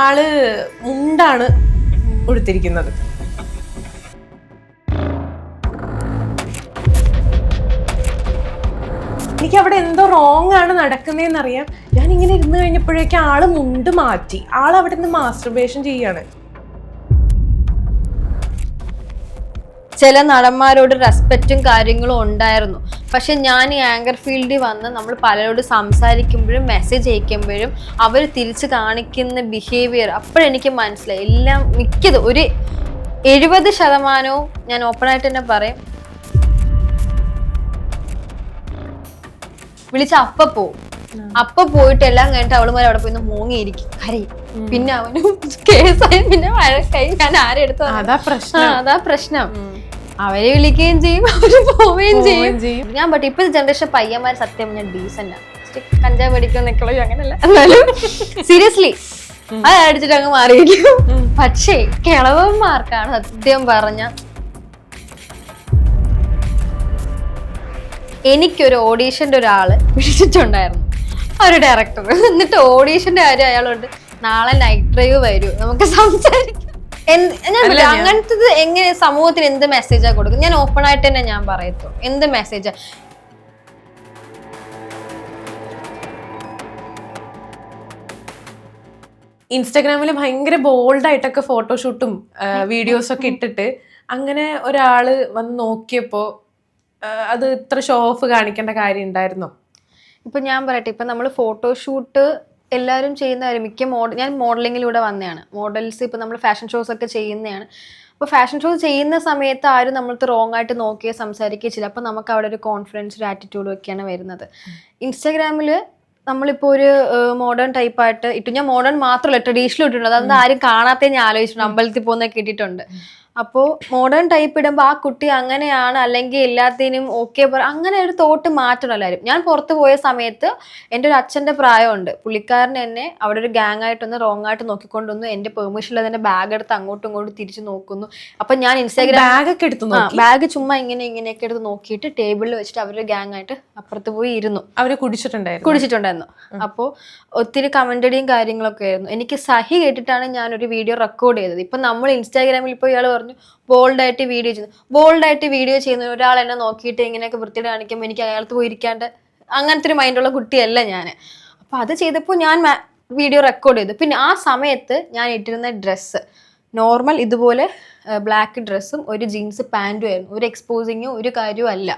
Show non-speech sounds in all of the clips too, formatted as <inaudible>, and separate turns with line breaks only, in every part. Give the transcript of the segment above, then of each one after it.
ആൾ മുണ്ടാണ് ഉടുത്തിരിക്കുന്നത് എനിക്ക് അവിടെ എന്തോ റോങ് ആണ് നടക്കുന്നതെന്ന് അറിയാം ഞാൻ ഇങ്ങനെ ഇരുന്ന് കഴിഞ്ഞപ്പോഴേക്കും ആൾ മുണ്ട് മാറ്റി. ആൾ അവിടെ നിന്ന് മാസ്റ്റർബേഷൻ ചെയ്യാണ്.
ചില നടന്മാരോട് റെസ്പെക്റ്റും കാര്യങ്ങളും ഉണ്ടായിരുന്നു. പക്ഷെ ഞാൻ ഈ ആങ്കർ ഫീൽഡിൽ വന്ന് നമ്മൾ പലരോട് സംസാരിക്കുമ്പോഴും മെസ്സേജ് അയക്കുമ്പോഴും അവർ തിരിച്ച് കാണിക്കുന്ന ബിഹേവിയർ അപ്പോഴെനിക്ക് മനസ്സിലായി. എല്ലാം മിക്കത് ഒരു എഴുപത് ശതമാനവും ഞാൻ ഓപ്പണായിട്ട് തന്നെ പറയും. വിളിച്ച അപ്പ പോവും. അപ്പ പോയിട്ട് എല്ലാം കഴിഞ്ഞിട്ട് അവളുമാർ അവിടെ പോയി മൂങ്ങിയിരിക്കും. കരയും. പിന്നെ അവനും <laughs> കേസായി പിന്നെ വഴക്കായി. ഞാൻ ആരെടുത്തു
അതാ പ്രശ്നം.
അതാ പ്രശ്നം. അവരെ വിളിക്കുകയും ചെയ്യും അവർ പോവുകയും ചെയ്യും. ഞാൻ ബട്ട് ഇപ്പോഴത്തെ ജനറേഷൻ പയ്യന്മാർ സത്യം ഞാൻ ഡീസന്റ് ആണ് കഞ്ചാവ് പഠിക്കുന്ന നിക്കളോ അങ്ങനല്ല. എന്നാലും സീരിയസ്ലി അത് അടിച്ചിട്ട് അങ്ങ് മാറിയിരിക്കും. പക്ഷേ കിളവന്മാർക്കാണ് സത്യം പറഞ്ഞ എനിക്കൊരു ഓഡീഷന്റെ ഒരാൾ വിളിച്ചിട്ടുണ്ടായിരുന്നു. ഒരു ഡയറക്ടർ എന്നിട്ട് ഓഡീഷന്റെ കാര്യം അയാളോട് നാളെ നൈറ്റ് ഡ്രൈവ് വരൂ. നമുക്ക് സംസാരിക്കാം. അങ്ങനത്തത് എങ്ങനെ സമൂഹത്തിന് എന്ത് മെസ്സേജാ കൊടുക്കും? ഞാൻ ഓപ്പൺ ആയിട്ട് തന്നെ ഞാൻ പറയത്തു എന്ത് മെസ്സേജാ
ഇൻസ്റ്റാഗ്രാമിൽ ഭയങ്കര ബോൾഡായിട്ടൊക്കെ ഫോട്ടോഷൂട്ടും വീഡിയോസ് ഒക്കെ ഇട്ടിട്ട് അങ്ങനെ ഒരാൾ വന്ന് നോക്കിയപ്പോൾ അത് ഇത്ര ഷോ ഓഫ് കാണിക്കേണ്ട കാര്യം ഉണ്ടായിരുന്നോ?
ഇപ്പൊ ഞാൻ പറയട്ടെ ഇപ്പൊ നമ്മൾ ഫോട്ടോഷൂട്ട് എല്ലാവരും ചെയ്യുന്ന കാര്യം മിക്ക മോഡൽ ഞാൻ മോഡലിങ്ങിലൂടെ വന്നതാണ്. മോഡൽസ് ഇപ്പോൾ നമ്മൾ ഫാഷൻ ഷോസ് ഒക്കെ ചെയ്യുന്നതാണ്. അപ്പോൾ ഫാഷൻ ഷോ ചെയ്യുന്ന സമയത്ത് ആരും നമ്മൾക്ക് റോങ് ആയിട്ട് നോക്കിയോ സംസാരിക്കുകയോ ചെയ്യില്ല. അപ്പോൾ നമുക്ക് അവിടെ ഒരു കോൺഫിഡൻസ് ഒരു ആറ്റിറ്റ്യൂഡും ഒക്കെയാണ് വരുന്നത്. ഇൻസ്റ്റാഗ്രാമിൽ നമ്മളിപ്പോൾ ഒരു മോഡേൺ ടൈപ്പായിട്ട് ഇട്ടു ഞാൻ മോഡേൺ മാത്രമല്ല ട്രഡീഷണൽ ഇട്ടിട്ടുണ്ട്. അതൊന്നും ആരും കാണാത്തേ ഞാൻ ആലോചിച്ചിട്ടുണ്ട്. അമ്പലത്തിൽ പോകുന്നൊക്കെ ഇട്ടിട്ടുണ്ട്. അപ്പോൾ മോഡേൺ ടൈപ്പ് ഇടുമ്പോൾ ആ കുട്ടി അങ്ങനെയാണ് അല്ലെങ്കിൽ എല്ലാത്തിനും ഓക്കെ അങ്ങനെ ഒരു തോട്ട് മാറ്റണം എല്ലാവരും ഞാൻ പുറത്തു പോയ സമയത്ത് എന്റെ ഒരു അച്ഛന്റെ പ്രായമുണ്ട്. പുള്ളിക്കാരൻ എന്നെ അവിടെ ഒരു ഗ്യാങ് ആയിട്ടൊന്ന് റോങ് ആയിട്ട് നോക്കിക്കൊണ്ടുവന്നു. എന്റെ പെർമിഷൻ ഇല്ലാതെ തന്നെ ബാഗ് എടുത്ത് അങ്ങോട്ടും ഇങ്ങോട്ടും തിരിച്ചു നോക്കുന്നു. അപ്പം ഞാൻ ഇൻസ്റ്റാഗ്രാം
ബാഗ് ഒക്കെ എടുത്തു
ബാഗ് ചുമ്മാ ഇങ്ങനെ ഇങ്ങനെയൊക്കെ എടുത്ത് നോക്കിയിട്ട് ടേബിളിൽ വെച്ചിട്ട് അവരൊരു ഗാങ് ആയിട്ട് അപ്പുറത്ത് പോയി ഇരുന്നു.
അവർ കുടിച്ചിട്ടുണ്ടായിരുന്നു.
കുടിച്ചിട്ടുണ്ടായിരുന്നു. അപ്പോൾ ഒത്തിരി കമന്റടിയും കാര്യങ്ങളൊക്കെ ആയിരുന്നു. എനിക്ക് സഹി കേട്ടിട്ടാണ് ഞാൻ ഒരു വീഡിയോ റെക്കോർഡ് ചെയ്തത്. ഇപ്പൊ നമ്മൾ ഇൻസ്റ്റാഗ്രാമിൽ ഇപ്പോൾ ഇയാൾ പറഞ്ഞു ബോൾഡായിട്ട് വീഡിയോ ചെയ്യുന്നു. ബോൾഡായിട്ട് വീഡിയോ ചെയ്യുന്ന ഒരാൾ എന്നെ നോക്കിയിട്ട് ഇങ്ങനെയൊക്കെ വൃത്തിയുടെ കാണിക്കുമ്പോൾ എനിക്ക് അയാൾക്ക് പോയി ഇരിക്കാണ്ട് അങ്ങനത്തെ ഒരു മൈൻഡുള്ള കുട്ടിയല്ല ഞാൻ അപ്പോൾ അത് ചെയ്തപ്പോൾ ഞാൻ വീഡിയോ റെക്കോർഡ് ചെയ്തു. പിന്നെ ആ സമയത്ത് ഞാൻ ഇട്ടിരുന്ന ഡ്രസ്സ് നോർമൽ ഇതുപോലെ ബ്ലാക്ക് ഡ്രസ്സും ഒരു ജീൻസ് പാന്റും ആയിരുന്നു. ഒരു എക്സ്പോസിങ്ങോ ഒരു കാര്യവും അല്ല.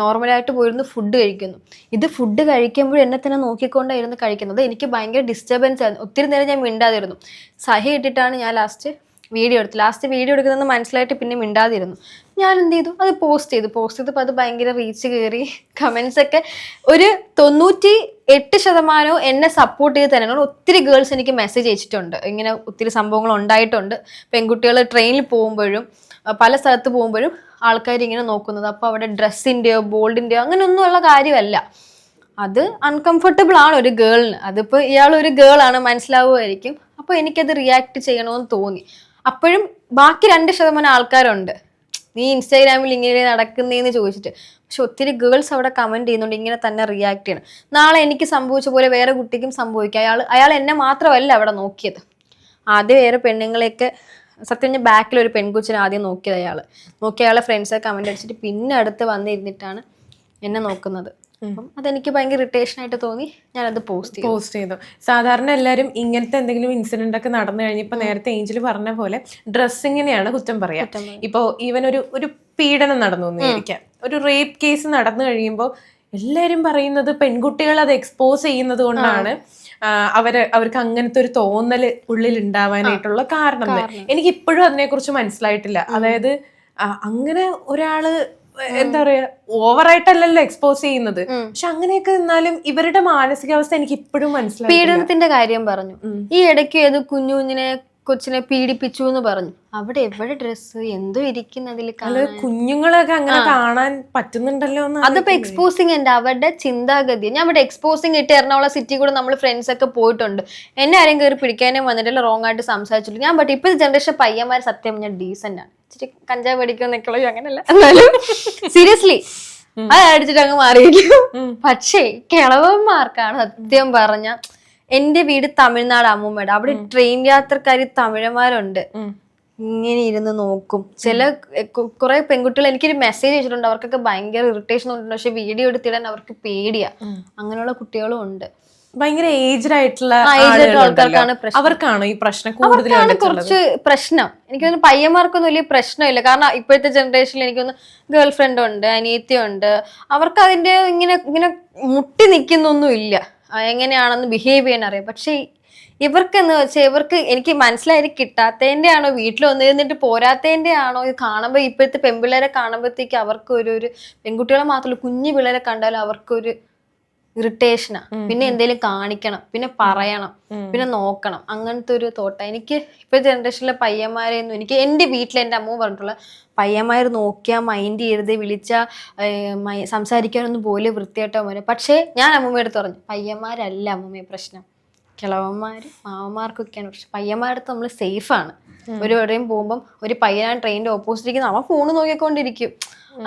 നോർമലായിട്ട് പോയിരുന്നു ഫുഡ് കഴിക്കുന്നു. ഇത് ഫുഡ് കഴിക്കുമ്പോൾ എന്നെ തന്നെ നോക്കിക്കൊണ്ടായിരുന്നു കഴിക്കുന്നത്. എനിക്ക് ഭയങ്കര ഡിസ്റ്റർബൻസ് ആയിരുന്നു. ഒത്തിരി നേരം ഞാൻ മിണ്ടാതിരുന്നു. സഹി ഇട്ടിട്ടാണ് ഞാൻ ലാസ്റ്റ് വീഡിയോ എടുത്തു ലാസ്റ്റ് വീഡിയോ എടുക്കുന്നത് മനസ്സിലായിട്ട് പിന്നെ മിണ്ടാതിരുന്നു. ഞാൻ എന്ത് ചെയ്തു? അത് പോസ്റ്റ് ചെയ്തു. പോസ്റ്റ് ചെയ്തപ്പോൾ അത് ഭയങ്കര റീച്ച് കയറി കമൻസ് ഒക്കെ ഒരു തൊണ്ണൂറ്റി എട്ട് ശതമാനവും എന്നെ സപ്പോർട്ട് ചെയ്ത് തന്നെയാണ് ഒത്തിരി ഗേൾസ് എനിക്ക് മെസ്സേജ് അയച്ചിട്ടുണ്ട്. ഇങ്ങനെ ഒത്തിരി സംഭവങ്ങൾ ഉണ്ടായിട്ടുണ്ട്. പെൺകുട്ടികൾ ട്രെയിനിൽ പോകുമ്പോഴും പല സ്ഥലത്ത് പോകുമ്പോഴും ആൾക്കാർ ഇങ്ങനെ നോക്കുന്നത്. അപ്പോൾ അവിടെ ഡ്രസ്സിന്റെയോ ബോൾഡിന്റെയോ അങ്ങനെയൊന്നുമുള്ള കാര്യമല്ല. അത് അൺകംഫർട്ടബിൾ ആണ് ഒരു ഗേളിന് അതിപ്പോൾ ഇയാൾ ഒരു ഗേൾ ആണ് മനസ്സിലാവുമായിരിക്കും. അപ്പോൾ എനിക്കത് റിയാക്ട് ചെയ്യണമെന്ന് തോന്നി. അപ്പോഴും ബാക്കി രണ്ട് ശതമാനം ആൾക്കാരുണ്ട്. നീ ഇൻസ്റ്റാഗ്രാമിൽ ഇങ്ങനെ നടക്കുന്നേന്ന് ചോദിച്ചിട്ട്. പക്ഷെ ഒത്തിരി ഗേൾസ് അവിടെ കമന്റ് ചെയ്യുന്നുണ്ട് ഇങ്ങനെ തന്നെ റിയാക്ട് ചെയ്യണം. നാളെ എനിക്ക് സംഭവിച്ച പോലെ വേറെ കുട്ടിക്കും സംഭവിക്കാം. അയാൾ അയാൾ എന്നെ മാത്രമല്ല അവിടെ നോക്കിയത്. ആദ്യം വേറെ പെണ്ണുങ്ങളെയൊക്കെ സത്യം പറഞ്ഞാൽ ബാക്കിൽ ഒരു പെൺകുച്ചിനെ ആദ്യം നോക്കിയത് അയാൾ നോക്കി അയാളെ ഫ്രണ്ട്സൊക്കെ കമന്റ് അടിച്ചിട്ട് പിന്നെ അടുത്ത് വന്നിരുന്നിട്ടാണ് എന്നെ നോക്കുന്നത്. അപ്പം അതെനിക്ക് ഭയങ്കര ഇറിറ്റേഷൻ ആയിട്ട് തോന്നി. ഞാനത് പോസ്റ്റ്
പോസ്റ്റ് ചെയ്തു. സാധാരണ എല്ലാവരും ഇങ്ങനത്തെ എന്തെങ്കിലും ഇൻസിഡന്റ് ഒക്കെ നടന്നു കഴിഞ്ഞപ്പോൾ നേരത്തെ ഏഞ്ചൽ പറഞ്ഞ പോലെ ഡ്രസ്സിങ്ങിനെയാണ് കുറ്റം പറയാ. ഇപ്പോ ഈവൻ ഒരു ഒരു പീഡനം നടന്നു എന്നിരിക്കാം ഒരു റേപ്പ് കേസ് നടന്നു കഴിയുമ്പോൾ എല്ലാവരും പറയുന്നത് പെൺകുട്ടികൾ അത് എക്സ്പോസ് ചെയ്യുന്നത് കൊണ്ടാണ് അവർ അവർക്ക് അങ്ങനത്തെ ഒരു തോന്നൽ ഉള്ളിൽ ഉണ്ടാവാനായിട്ടുള്ള കാരണം. എനിക്ക് ഇപ്പോഴും അതിനെക്കുറിച്ച് മനസ്സിലായിട്ടില്ല. അതായത് അങ്ങനെ ഒരാൾ എന്താ പറയാ ഓവറായിട്ടല്ലല്ലോ എക്സ്പോസ് ചെയ്യുന്നത്. പക്ഷെ അങ്ങനെയൊക്കെ നിന്നാലും ഇവരുടെ മാനസികാവസ്ഥ എനിക്ക് ഇപ്പോഴും മനസ്സിലായി
പീഡനത്തിന്റെ കാര്യം പറഞ്ഞു. ഈ ഇടയ്ക്ക് ഏത് കുഞ്ഞു കുഞ്ഞിനെ കൊച്ചിനെ പീഡിപ്പിച്ചു എന്ന് പറഞ്ഞു. അവിടെ എവിടെ ഡ്രസ്സ് എന്തോ ഇരിക്കുന്നതിൽ
കുഞ്ഞുങ്ങളൊക്കെ അങ്ങനെ കാണാൻ പറ്റുന്നുണ്ടല്ലോ
അതിപ്പോ എക്സ്പോസിങ് ഉണ്ട് അവരുടെ ചിന്താഗതി. ഞാൻ ഇവിടെ എക്സ്പോസിങ് ഇട്ട് എറണാകുളം സിറ്റി കൂടെ നമ്മൾ ഫ്രണ്ട്സ് ഒക്കെ പോയിട്ടുണ്ട്. എന്നെ ആരെയും കയറി പിടിക്കാനും വന്നിട്ടില്ല റോങ് ആയിട്ട് സംസാരിച്ചിട്ടുണ്ട് ഞാൻ ബട്ട് ഇപ്പോഴത്തെ ജനറേഷൻ പയ്യന്മാർ സത്യം ഞാൻ ഡീസന്റ് ആണ്. ഇച്ചിരി കഞ്ചാവ് പഠിക്കുന്ന അങ്ങനെയല്ല അങ്ങനല്ല. എന്നാലും <laughs> സീരിയസ്ലി അത് അടിച്ചിട്ട് അങ്ങ് മാറിയിരിക്കും. പക്ഷേ കിളവന്മാർക്കാണ് സത്യം പറഞ്ഞ എന്റെ വീട് തമിഴ്നാട് അമ്മൂമ്മയുടെ. അവിടെ ട്രെയിൻ യാത്രക്കാരി തമിഴന്മാരുണ്ട്. ഇങ്ങനെ ഇരുന്ന് നോക്കും. ചില കുറെ പെൺകുട്ടികൾ എനിക്കൊരു മെസ്സേജ് അയച്ചിട്ടുണ്ട്. അവർക്കൊക്കെ ഭയങ്കര ഇറിറ്റേഷൻ ഉണ്ട് പക്ഷെ വീഡിയോ എടുത്തിടാൻ അവർക്ക് പേടിയാ. അങ്ങനെയുള്ള കുട്ടികളും ഉണ്ട്.
ഭയങ്കര ഏജ്ഡ് ആയിട്ടുള്ള.
ആൾക്കാർക്കാണ്.
അവർക്കാണോ ഈ പ്രശ്നം കൂടുതൽ
കുറച്ച് പ്രശ്നം. എനിക്ക് തോന്നുന്നു പയ്യന്മാർക്കൊന്നും വലിയ പ്രശ്നമില്ല. കാരണം ഇപ്പോഴത്തെ ജനറേഷനിൽ എനിക്കൊന്ന് ഗേൾ ഫ്രണ്ട് ഉണ്ട് അനിയത്തി ഉണ്ട് അവർക്ക് അതിന്റെ ഇങ്ങനെ ഇങ്ങനെ മുട്ടി നിൽക്കുന്നൊന്നും ഇല്ല എങ്ങനെയാണെന്ന് ബിഹേവ് ചെയ്യാൻ അറിയാം പക്ഷെ ഇവർക്ക് എന്ന് വെച്ചാൽ ഇവർക്ക് എനിക്ക് മനസ്സിലായി കിട്ടാത്തതിന്റെ ആണോ വീട്ടിൽ വന്നിരുന്നിട്ട് പോരാത്തതിന്റെ ആണോ ഇത് കാണുമ്പോൾ ഇപ്പോഴത്തെ പെൺപിള്ളേരെ കാണുമ്പോഴത്തേക്ക് അവർക്ക് ഒരു ഒരു പെൺകുട്ടികളെ മാത്രമല്ല കുഞ്ഞു പിള്ളേരെ കണ്ടാലും അവർക്കൊരു ഇറിറ്റേഷനാ. പിന്നെ എന്തെങ്കിലും കാണിക്കണം പിന്നെ പറയണം പിന്നെ നോക്കണം. അങ്ങനത്തെ ഒരു തോട്ട. എനിക്ക് ഇപ്പൊ ജനറേഷനിലെ പയ്യന്മാരെയൊന്നും എനിക്ക് എന്റെ വീട്ടിൽ എന്റെ അമ്മ പറഞ്ഞിട്ടുള്ള പയ്യന്മാർ നോക്കിയാൽ മൈൻഡ് ചെയ്യരുത് വിളിച്ച സംസാരിക്കാനൊന്നും പോലെ വൃത്തിയായിട്ടോ മോനെ. പക്ഷേ ഞാൻ അമ്മമ്മയെടുത്ത് പറഞ്ഞു പയ്യന്മാരല്ല അമ്മമ്മയെ പ്രശ്നം. കിളവന്മാർ മാവന്മാർക്കൊക്കെയാണ് പ്രശ്നം. പയ്യന്മാരുടെ അടുത്ത് നമ്മൾ സേഫാണ് ഒരു എവിടെയും പോകുമ്പം ഒരു പയ്യനാണ് ട്രെയിനിന്റെ ഓപ്പോസിറ്റ് ഇരിക്കുന്ന. അവൻ ഫോൺ നോക്കിക്കൊണ്ടിരിക്കും.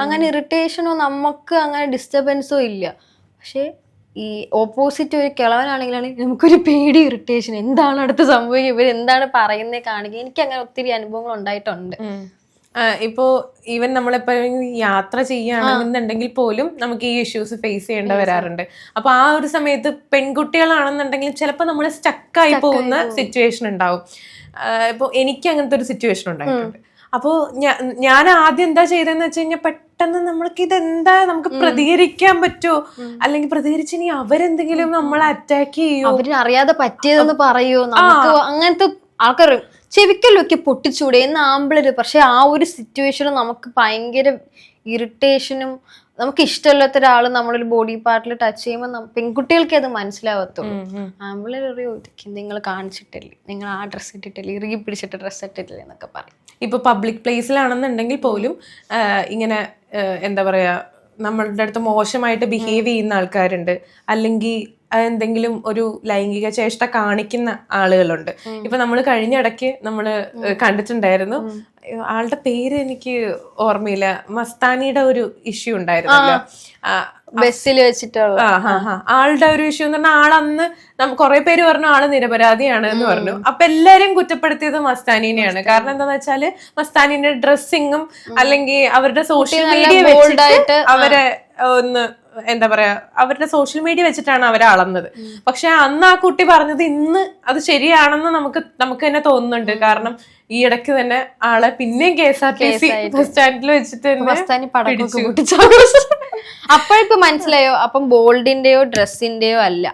അങ്ങനെ ഇറിറ്റേഷനോ നമുക്ക് അങ്ങനെ ഡിസ്റ്റർബൻസോ ഇല്ല. പക്ഷേ ഈ ഓപ്പോസിറ്റ് ഒരു കിളവനാണെങ്കിലാണ് നമുക്കൊരു പേടി ഇറിറ്റേഷൻ എന്താണ് അടുത്ത് സംഭവിക്കുക ഇവർ എന്താണ് പറയുന്നത് കാണുക എനിക്ക് അങ്ങനെ ഒത്തിരി അനുഭവങ്ങൾ ഉണ്ടായിട്ടുണ്ട്.
ഇപ്പോ ഈവൻ നമ്മളെപ്പോഴും യാത്ര ചെയ്യുകയാണെന്നുണ്ടെങ്കിൽ പോലും നമുക്ക് ഈ ഇഷ്യൂസ് ഫേസ് ചെയ്യേണ്ടി വരാറുണ്ട്. അപ്പൊ ആ ഒരു സമയത്ത് പെൺകുട്ടികളാണെന്നുണ്ടെങ്കിൽ ചിലപ്പോൾ നമ്മൾ സ്റ്റക്കായി പോകുന്ന സിറ്റുവേഷൻ ഉണ്ടാവും. ഇപ്പോൾ ഇപ്പൊ എനിക്ക് അങ്ങനത്തെ ഒരു സിറ്റുവേഷൻ ഉണ്ടായിട്ടുണ്ട്. അപ്പോൾ ഞാൻ ആദ്യം എന്താ ചെയ്തതെന്ന് വെച്ച് കഴിഞ്ഞാൽ പെട്ടെന്ന് നമ്മൾക്ക് ഇതെന്താ നമുക്ക് പ്രതികരിക്കാൻ പറ്റുമോ അല്ലെങ്കിൽ പ്രതികരിച്ച് ഇനി അവരെന്തെങ്കിലും നമ്മളെ അറ്റാക്ക് ചെയ്യോ?
അറിയാതെ പറ്റിയതെന്ന് പറയോ? നമുക്ക് അങ്ങനത്തെ ആൾക്കാർ ചെവിക്കലൊക്കെ പൊട്ടിച്ചൂടെ? എന്ന് ആമ്പിളര്. പക്ഷെ ആ ഒരു സിറ്റുവേഷൻ നമുക്ക് ഭയങ്കര ഇറിറ്റേഷനും നമുക്ക് ഇഷ്ടമില്ലാത്ത ഒരാൾ നമ്മളൊരു ബോഡി പാർട്ടിൽ ടച്ച് ചെയ്യുമ്പോൾ പെൺകുട്ടികൾക്ക് അത് മനസ്സിലാവത്തുള്ളൂ. ആമ്പിളർ അറിയോ ഇതൊക്കെ നിങ്ങൾ കാണിച്ചിട്ടില്ലേ? നിങ്ങൾ ആ ഡ്രസ്സ് ഇട്ടിട്ടില്ലേ? ഇറുകി പിടിച്ചിട്ട് ഡ്രസ്സ് ഇട്ടിട്ടില്ലേ? എന്നൊക്കെ പറയും.
ഇപ്പൊ പബ്ലിക് പ്ലേസിലാണെന്നുണ്ടെങ്കിൽ പോലും ഇങ്ങനെ എന്താ പറയാ നമ്മളുടെ അടുത്ത് മോശമായിട്ട് ബിഹേവ് ചെയ്യുന്ന ആൾക്കാരുണ്ട്. അല്ലെങ്കിൽ എന്തെങ്കിലും ഒരു ലൈംഗിക ചേഷ്ട കാണിക്കുന്ന ആളുകളുണ്ട്. ഇപ്പൊ നമ്മൾ കഴിഞ്ഞ ഇടയ്ക്ക് നമ്മൾ കണ്ടിട്ടുണ്ടായിരുന്നു. ആളുടെ പേര് എനിക്ക് ഓർമ്മയില്ല. മസ്താനിയുടെ ഒരു ഇഷ്യൂ ഉണ്ടായിരുന്നല്ലോ.
ബസ്സിൽ വെച്ചിട്ടുള്ള.
ആ, ഹാ, ഹാ. ആളുടെ ഒരു ഇഷ്യൂ എന്ന് പറഞ്ഞാൽ ആളന്ന് കുറെ പേര് പറഞ്ഞു ആൾ നിരപരാധിയാണ് എന്ന് പറഞ്ഞു. അപ്പൊ എല്ലാരും കുറ്റപ്പെടുത്തിയത് മസ്താനിനെയാണ്. കാരണം എന്താന്ന് വെച്ചാൽ മസ്താനിന്റെ ഡ്രസ്സിങ്ങും അല്ലെങ്കിൽ അവരുടെ സോഷ്യൽ മീഡിയ അവരെ ഒന്ന് എന്താ പറയാ അവരുടെ സോഷ്യൽ മീഡിയ വെച്ചിട്ടാണ് അവരെ അളന്നത്. പക്ഷെ അന്ന് ആ കുട്ടി പറഞ്ഞത് ഇന്ന് അത് ശരിയാണെന്ന് നമുക്ക് നമുക്ക് തന്നെ തോന്നുന്നുണ്ട്. കാരണം ഈ ഇടയ്ക്ക് തന്നെ ആളെ പിന്നെയും K S R T C bus സ്റ്റാൻഡിൽ വെച്ചിട്ട്
അപ്പോഴിപ്പോ മനസ്സിലായോ? അപ്പം ബോൾഡിന്റെയോ ഡ്രസ്സിന്റെയോ അല്ല.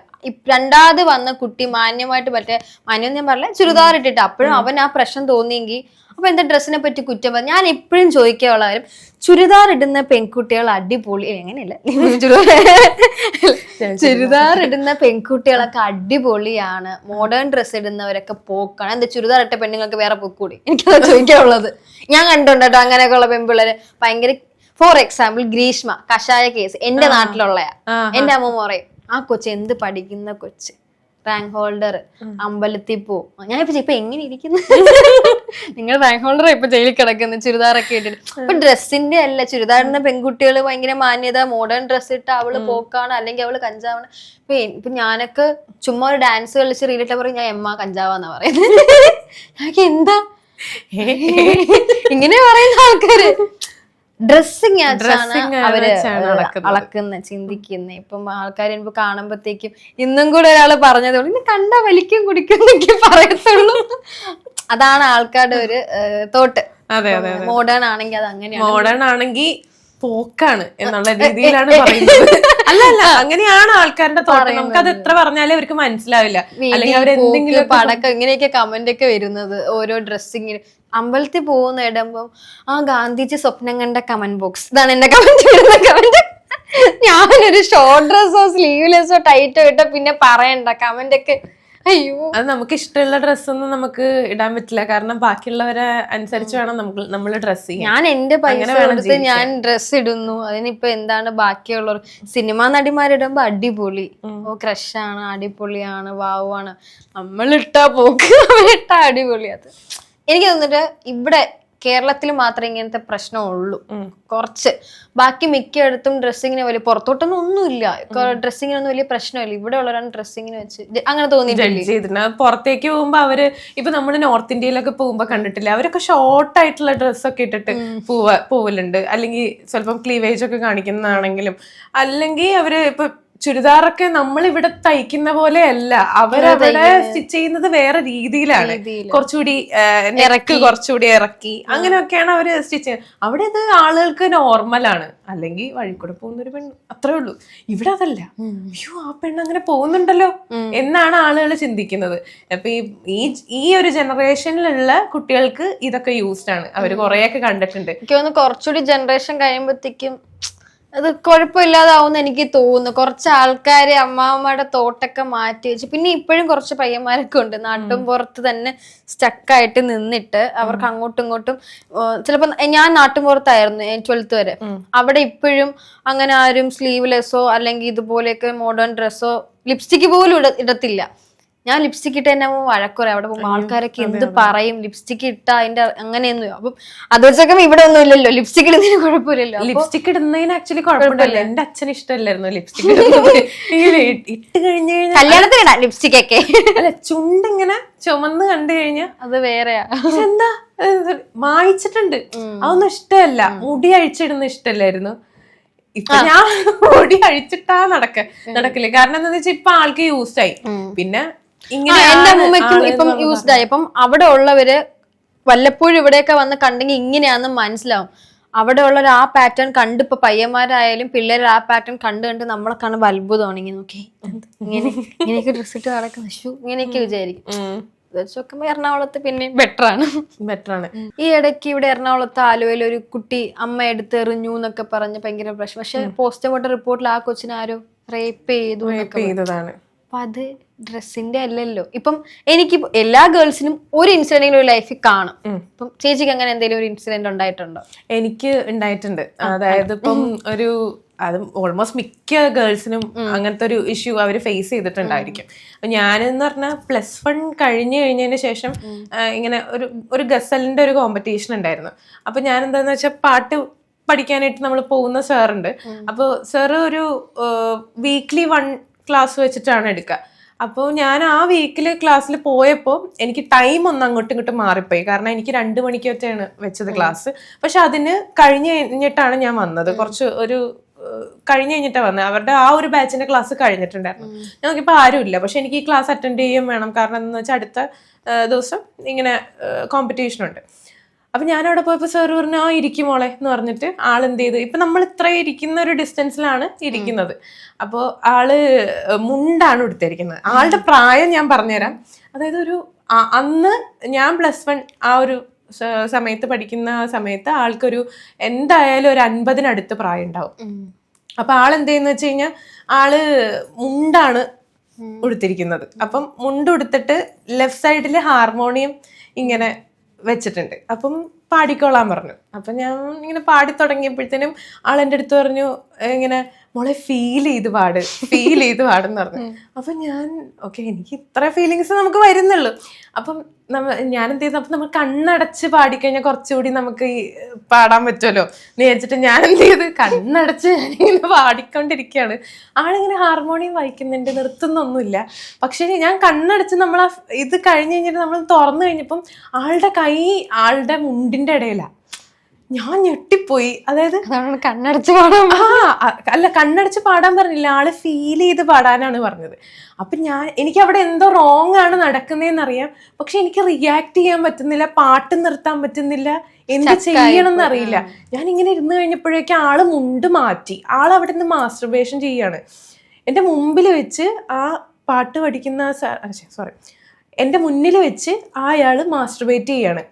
രണ്ടാമത് വന്ന കുട്ടി മാന്യമായിട്ട് മറ്റേ മാന്യം ഞാൻ പറഞ്ഞ ചുരിദാർ ഇട്ടിട്ട്. അപ്പോഴും അവൻ ആ പ്രശ്നം തോന്നിയെങ്കിൽ അപ്പൊ എന്താ ഡ്രസ്സിനെ പറ്റി കുറ്റം പറഞ്ഞു? ഞാൻ എപ്പോഴും ചോദിക്കാനുള്ള കാര്യം ചുരിദാർ ഇടുന്ന പെൺകുട്ടികൾ അടിപൊളി ഏ, അങ്ങനെയല്ല ചുരിദാർ <laughs> ചുരിദാർ ഇടുന്ന പെൺകുട്ടികളൊക്കെ അടിപൊളിയാണ്. മോഡേൺ ഡ്രസ്സ് ഇടുന്നവരൊക്കെ പോക്കാണ്. എന്താ ചുരിദാർ ഇട്ട പെണ്ണുങ്ങൾക്ക് വേറെ പോക്കൂടി? എനിക്കത് ചോദിക്കാനുള്ളത്. ഞാൻ കണ്ടുണ്ട് കേട്ടോ അങ്ങനെയൊക്കെയുള്ള പെൺപിള്ളേര്. ഭയങ്കര ഫോർ എക്സാമ്പിൾ ഗ്രീഷ്മ കഷായ കേസ് എന്റെ നാട്ടിലുള്ളയാ.
ആ,
എന്റെ അമ്മ പറയും ആ കൊച്ച് എന്ത് പഠിക്കുന്ന കൊച്ച്? റാങ്ക് ഹോൾഡർ അമ്പലത്തിൽ പോവും ഞാൻ ഇപ്പൊ എങ്ങനെ ഇരിക്കുന്നു? നിങ്ങൾ റാങ്ക് ഹോൾഡർ ഇപ്പൊ ജയിലിൽ കിടക്കുന്നു ചുരിദാറൊക്കെ ഇട്ടിട്ട്. ഇപ്പൊ ഡ്രസ്സിന്റെ അല്ല ചുരിദാറിന്റെ പെൺകുട്ടികൾ ഭയങ്കര മാന്യത മോഡേൺ ഡ്രസ് ഇട്ട് അവൾ പോക്കാണ് അല്ലെങ്കിൽ അവൾ കഞ്ചാവാണ്. ഇപ്പൊ ഇപ്പൊ ഞാനൊക്കെ ചുമ്മാ ഒരു ഡാൻസ് കളിച്ച് റീലിട്ട പറയും ഞാൻ എമ്മ കഞ്ചാവാന്നാ പറയുന്നത്. <laughs> എന്താ? ഇങ്ങനെ പറയുന്ന ആൾക്കാര്. ഡ്രസ്സിങ്
അവർ
അളക്കുന്ന ചിന്തിക്കുന്ന. ഇപ്പം ആൾക്കാർ ഇപ്പൊ കാണുമ്പോഴത്തേക്കും ഇന്നും കൂടെ ഒരാൾ ഉള്ളൂ. ഇന്ന് കണ്ട വലിക്കും കുടിക്കും എന്നൊക്കെ പറയത്തുള്ളൂ. അതാണ് ആൾക്കാരുടെ ഒരു തോട്ട്.
അതെ അതെ
മോഡേൺ ആണെങ്കിൽ അത് അങ്ങനെയാണ്.
മോഡേൺ ആണെങ്കിൽ പോക്കാണ് എന്നുള്ള രീതിയിലാണ് <laughs> പറയുന്നത്. അല്ല അല്ല അങ്ങനെയാണ് ആൾക്കാരുടെ തോട്ടം. നമുക്ക് അത് എത്ര പറഞ്ഞാലും അവർക്ക് മനസ്സിലാവില്ല. അല്ലെങ്കിൽ അവർ എന്തെങ്കിലും
പടക്കം ഇങ്ങനെയൊക്കെ കമന്റ് ഒക്കെ വരുന്നത്. ഓരോ ഡ്രസ്സിങ്ങിന് അമ്പലത്തിൽ പോകുന്ന ഇടുമ്പം ആ ഗാന്ധിജി സ്വപ്നം കണ്ട കമന്റ് ബോക്സ് ഇതാണ് എന്റെ കമന്റ് വരുന്ന കമന്റ് ഞാനൊരു ഷോർട്ട് ഡ്രസ്സോ സ്ലീവ്ലെസ്സോ ടൈറ്റോ ഇട്ട പിന്നെ പറയണ്ട. കമന്റ് ഒക്കെ അയ്യോ.
അത് നമുക്ക് ഇഷ്ടമുള്ള ഡ്രസ്സൊന്നും നമുക്ക് ഇടാൻ പറ്റില്ല. കാരണം ബാക്കിയുള്ളവരെ അനുസരിച്ച് വേണം നമുക്ക് നമ്മൾ ഡ്രസ്സ് ചെയ്യാൻ.
ഞാൻ എന്റെ പൈസ കൊടുത്ത് ഞാൻ ഡ്രസ് ഇടുന്നു. അതിനിപ്പോ എന്താണ് ബാക്കിയുള്ളവർ? സിനിമാ നടിമാരിടുമ്പോ അടിപൊളി. ഓ ക്രഷാണ് അടിപൊളിയാണ് വാവാണ് നമ്മൾ ഇട്ടാ പോക്ക്. <laughs> അവരിട്ടാ അടിപൊളി അത്. എനിക്ക് തോന്നിട്ട് ഇവിടെ കേരളത്തിൽ മാത്രമേ ഇങ്ങനത്തെ പ്രശ്നമുള്ളൂ. കുറച്ച്. ബാക്കി മിക്കയിടത്തും ഡ്രസ്സിങ്ങിന് വലിയ പുറത്തോട്ടൊന്നും ഒന്നുമില്ല. ഡ്രസ്സിങ്ങിനൊന്നും വലിയ പ്രശ്നമില്ല. ഇവിടെ ഉള്ളവരാണ് ഡ്രസ്സിങ്ങിന് വെച്ച് അങ്ങനെ തോന്നിയിട്ടില്ലേ?
പുറത്തേക്ക് പോകുമ്പോ അവർ ഇപ്പൊ നമ്മൾ നോർത്ത് ഇന്ത്യയിലൊക്കെ പോകുമ്പോ കണ്ടിട്ടില്ല അവരൊക്കെ ഷോർട്ട് ആയിട്ടുള്ള ഡ്രസ്സൊക്കെ ഇട്ടിട്ട് പോവ പോവലുണ്ട്. അല്ലെങ്കിൽ ചിലപ്പം ക്ലീവേജ് ഒക്കെ കാണിക്കുന്നതാണെങ്കിലും അല്ലെങ്കിൽ അവർ ഇപ്പൊ ചുരിദാറൊക്കെ നമ്മൾ ഇവിടെ തയ്ക്കുന്ന പോലെ അല്ല അവരവിടെ സ്റ്റിച്ച് ചെയ്യുന്നത് വേറെ രീതിയിലാണ്. കുറച്ചുകൂടി ഇറക്കി. കുറച്ചുകൂടി ഇറക്കി. അങ്ങനെയൊക്കെയാണ് അവർ സ്റ്റിച്ച് ചെയ്യുന്നത്. അവിടെ ഇത് ആളുകൾക്ക് നോർമലാണ്. അല്ലെങ്കിൽ വഴിക്കൂടെ പോകുന്ന ഒരു പെണ്ണ്. അത്രേ ഉള്ളൂ. ഇവിടെ അതല്ല. അയ്യോ ആ പെണ്ണ് അങ്ങനെ പോകുന്നുണ്ടല്ലോ. എന്നാണ് ആളുകൾ ചിന്തിക്കുന്നത്. അപ്പൊ ഈ ഈ- ഒരു ജനറേഷനിലുള്ള കുട്ടികൾക്ക് ഇതൊക്കെ യൂസ്ഡ് ആണ്. അവർ കുറെയൊക്കെ കണ്ടിട്ടുണ്ട്.
എനിക്ക് തോന്നുന്നു കുറച്ചുകൂടി ജനറേഷൻ കഴിയുമ്പോഴത്തേക്കും അത് കുഴപ്പമില്ലാതാവും എനിക്ക് തോന്നുന്നു. കുറച്ച് ആൾക്കാർ അമ്മാമ്മയുടെ തോട്ടൊക്കെ മാറ്റി വെച്ച്. പിന്നെ ഇപ്പോഴും കുറച്ച് പയ്യന്മാരൊക്കെ ഉണ്ട്. നാട്ടും പുറത്ത് തന്നെ സ്റ്റക്കായിട്ട് നിന്നിട്ട് അവർക്ക് അങ്ങോട്ടും ഇങ്ങോട്ടും ചിലപ്പോൾ ഞാൻ നാട്ടും പുറത്തായിരുന്നു ട്വൽത്ത് വരെ. അവിടെ ഇപ്പോഴും അങ്ങനെ ആരും സ്ലീവ്ലെസ്സോ അല്ലെങ്കിൽ ഇതുപോലെയൊക്കെ മോഡേൺ ഡ്രസ്സോ ലിപ്സ്റ്റിക് പോലും ഇട ഇടത്തില്ല. ഞാൻ ലിപ്സ്റ്റിക് ഇട്ട് തന്നെ വഴക്കുറേ അവിടെ പോകുമ്പോൾ ആൾക്കാരൊക്കെ എന്ത് പറയും? ലിപ്സ്റ്റിക് ഇട്ട അതിന്റെ അങ്ങനെയൊന്നും അപ്പം അത് വെച്ചൊക്കെ ഇവിടെ ഒന്നും ഇല്ലല്ലോ. ലിപ്സ്റ്റിക് ഇടുന്നതിന് കുഴപ്പമില്ലല്ലോ.
ലിപ്സ്റ്റിക് ഇടുന്നതിന് ആക്ച്വലി കുഴപ്പമില്ല. എന്റെ അച്ഛൻ ഇഷ്ടമല്ലായിരുന്നു ലിപ്സ്റ്റിക് ഇട്ട് കഴിഞ്ഞു കഴിഞ്ഞാൽ
കല്യാണത്തിന് ഇടാം ലിപ്സ്റ്റിക് ഒക്കെ.
അല്ല ചുണ്ടിങ്ങനെ ചുമന്ന് കണ്ടു കഴിഞ്ഞാൽ
അത് വേറെയാ.
എന്താ മായിച്ചിട്ടുണ്ട്. അതൊന്നും ഇഷ്ടമല്ല. മുടി അഴിച്ചിടുന്ന ഇഷ്ടമല്ലായിരുന്നു. ഇപ്പൊ ഞാൻ <laughs> മുടി അഴിച്ചിട്ടാ നടക്ക നടക്കില്ല കാരണം എന്താന്ന് വെച്ചാൽ ഇപ്പൊ ആൾക്ക് യൂസ് ആയി. പിന്നെ ഇങ്ങനെ
എന്റെ അമ്മയ്ക്കും ഇപ്പം യൂസ്ഡ് ആയി. അപ്പം അവിടെ ഉള്ളവര് വല്ലപ്പോഴും ഇവിടെയൊക്കെ വന്ന് കണ്ടെങ്കിൽ ഇങ്ങനെയാന്ന് മനസ്സിലാവും. അവിടെ ഉള്ളവർ ആ പാറ്റേൺ കണ്ട് ഇപ്പൊ പയ്യന്മാരായാലും പിള്ളേർ ആ പാറ്റേൺ കണ്ട് കണ്ട് നമ്മളെ കാണുമ്പോൾ അത്ഭുതമാണ് ഇങ്ങനെ നോക്കി. ഇങ്ങനെ ഇങ്ങനെയൊക്കെ ഡ്രസ് ഇട്ട് നടക്കുന്ന ഷൂ ഇങ്ങനെയൊക്കെ വിചാരിക്കും. എറണാകുളത്ത് പിന്നെ ബെറ്റർ ആണ്.
ബെറ്റർ ആണ്.
ഈ ഇടയ്ക്ക് ഇവിടെ എറണാകുളത്ത് ആലുവയിൽ ഒരു കുട്ടി അമ്മ എടുത്ത് എറിഞ്ഞു എന്നൊക്കെ പറഞ്ഞ് ഭയങ്കര പ്രശ്നം. പക്ഷെ പോസ്റ്റ്മോർട്ടം റിപ്പോർട്ടിൽ ആ കൊച്ചിനെ ആരോ റേപ്പ് ചെയ്തു റേപ്പ്
ചെയ്തതാണ്.
അപ്പൊ അത് ഡ്രസ്സിന്റെ അല്ലല്ലോ. ഇപ്പം എനിക്ക് എല്ലാ ഗേൾസിനും ഒരു ഇൻസിഡന്റ് ഒരു ലൈഫിൽ കാണും. ഇപ്പം ചേച്ചിക്ക് അങ്ങനെ എന്തെങ്കിലും ഒരു ഇൻസിഡന്റ് ഉണ്ടായിട്ടുണ്ടോ?
എനിക്ക് ഉണ്ടായിട്ടുണ്ട്. അതായത് ഇപ്പം ഒരു അത് ഓൾമോസ്റ്റ് മിക്ക ഗേൾസിനും അങ്ങനത്തെ ഒരു ഇഷ്യൂ അവർ ഫേസ് ചെയ്തിട്ടുണ്ടായിരിക്കും. ഞാനെന്ന് പറഞ്ഞാൽ പ്ലസ് വൺ കഴിഞ്ഞു കഴിഞ്ഞതിന് ശേഷം ഇങ്ങനെ ഒരു ഒരു ഗസലിന്റെ ഒരു കോമ്പറ്റീഷൻ ഉണ്ടായിരുന്നു. അപ്പൊ ഞാൻ എന്താന്ന് വെച്ചാൽ പാട്ട് പഠിക്കാനായിട്ട് നമ്മൾ പോകുന്ന സാറുണ്ട് അപ്പോൾ സാറ് ഒരു വീക്ക്ലി വൺ ക്ലാസ് വെച്ചിട്ടാണ് എടുക്കുക. അപ്പോൾ ഞാൻ ആ വീക്കിൽ ക്ലാസ്സിൽ പോയപ്പോൾ എനിക്ക് ടൈം ഒന്ന് അങ്ങോട്ടും ഇങ്ങോട്ടും മാറിപ്പോയി. കാരണം എനിക്ക് രണ്ട് മണിക്കൊറ്റാണ് വെച്ചത് ക്ലാസ് പക്ഷെ അതിന് കഴിഞ്ഞ് കഴിഞ്ഞിട്ടാണ് ഞാൻ വന്നത്. കുറച്ച് ഒരു കഴിഞ്ഞ് കഴിഞ്ഞിട്ടാണ് വന്നത്. അവരുടെ ആ ഒരു ബാച്ചിന്റെ ക്ലാസ് കഴിഞ്ഞിട്ടുണ്ടായിരുന്നു. ഞങ്ങൾക്കിപ്പോൾ ആരുമില്ല പക്ഷെ എനിക്ക് ഈ ക്ലാസ് അറ്റൻഡ് ചെയ്യുകയും വേണം. കാരണം എന്താണെന്ന് വെച്ചാൽ അടുത്ത ദിവസം ഇങ്ങനെ കോമ്പറ്റീഷൻ ഉണ്ട്. അപ്പൊ ഞാൻ അവിടെ പോയപ്പോ സാർ പറഞ്ഞു ആ ഇരിക്കും മോളെ എന്ന് പറഞ്ഞിട്ട് ആൾ എന്ത് ചെയ്തു ഇപ്പൊ നമ്മൾ ഇത്ര ഇരിക്കുന്ന ഒരു ഡിസ്റ്റൻസിലാണ് ഇരിക്കുന്നത്. അപ്പോൾ ആൾ മുണ്ടാണ് എടുത്തിരിക്കുന്നത് ആളുടെ പ്രായം ഞാൻ പറഞ്ഞുതരാം. അതായത് ഒരു അന്ന് ഞാൻ പ്ലസ് വൺ ആ ഒരു സമയത്ത് പഠിക്കുന്ന സമയത്ത് ആൾക്കൊരു എന്തായാലും ഒരു അൻപതിനടുത്ത് പ്രായം ഉണ്ടാവും. അപ്പൊ ആൾ എന്ത് ചെയ്യുന്ന വെച്ച് കഴിഞ്ഞാൽ ആൾ മുണ്ടാണ് ഉടുത്തിരിക്കുന്നത്. അപ്പം മുണ്ട് ഉടുത്തിട്ട് ലെഫ്റ്റ് സൈഡിൽ ഹാർമോണിയം ഇങ്ങനെ വെച്ചിട്ടുണ്ട്. അപ്പം പാടിക്കോളാൻ പറഞ്ഞു. അപ്പം ഞാൻ ഇങ്ങനെ പാടി തുടങ്ങിയപ്പോഴത്തേനും എന്റെ അടുത്ത് പറഞ്ഞു "ഏ, ഇങ്ങനെ മോളെ ഫീൽ ചെയ്ത് പാട് ഫീൽ ചെയ്ത് പാടെന്ന് പറഞ്ഞു. അപ്പം ഞാൻ ഓക്കെ എനിക്ക് ഇത്ര ഫീലിങ്സ് നമുക്ക് വരുന്നുള്ളൂ. അപ്പം നമ്മ ഞാൻ എന്ത് ചെയ്തു? അപ്പം നമ്മൾ കണ്ണടച്ച് പാടിക്കഴിഞ്ഞാൽ കുറച്ചുകൂടി നമുക്ക് ഈ പാടാൻ പറ്റുമല്ലോ. എന്ന് വിചാരിച്ചിട്ട് ഞാൻ എന്ത് ചെയ്ത്? കണ്ണടച്ച് ഞാനിങ്ങനെ പാടിക്കൊണ്ടിരിക്കുകയാണ്. ആളിങ്ങനെ ഹാർമോണിയം വായിക്കുന്നുണ്ട് നിർത്തുന്നൊന്നുമില്ല. പക്ഷേ ഞാൻ കണ്ണടച്ച് നമ്മൾ ഇത് കഴിഞ്ഞ് കഴിഞ്ഞിട്ട് നമ്മൾ തുറന്നു കഴിഞ്ഞപ്പം ആളുടെ കൈ ആളുടെ മുണ്ടിന്റെ ഇടയിലാ. ഞാൻ ഞെട്ടിപ്പോയി. അതായത്
കണ്ണടച്ച് പാടാൻ
ആ അല്ല കണ്ണടച്ച് പാടാൻ പറഞ്ഞില്ല. ആൾ ഫീൽ ചെയ്ത് പാടാനാണ് പറഞ്ഞത്. അപ്പൊ ഞാൻ എനിക്ക് അവിടെ എന്തോ റോങ് ആണ് നടക്കുന്നതെന്ന് അറിയാം പക്ഷെ എനിക്ക് റിയാക്ട് ചെയ്യാൻ പറ്റുന്നില്ല പാട്ട് നിർത്താൻ പറ്റുന്നില്ല എന്ത് ചെയ്യണം എന്നറിയില്ല ഞാൻ ഇങ്ങനെ ഇരുന്ന് കഴിഞ്ഞപ്പോഴേക്കും ആൾ മുണ്ട് മാറ്റി. ആൾ അവിടെ നിന്ന് മാസ്റ്റർബേഷൻ ചെയ്യാണ്. എന്റെ മുമ്പിൽ വെച്ച് ആ പാട്ട് പഠിക്കുന്ന സോറി എന്റെ മുന്നിൽ വെച്ച് ആ അയാൾ മാസ്റ്റർബേറ്റ് ചെയ്യാണ്.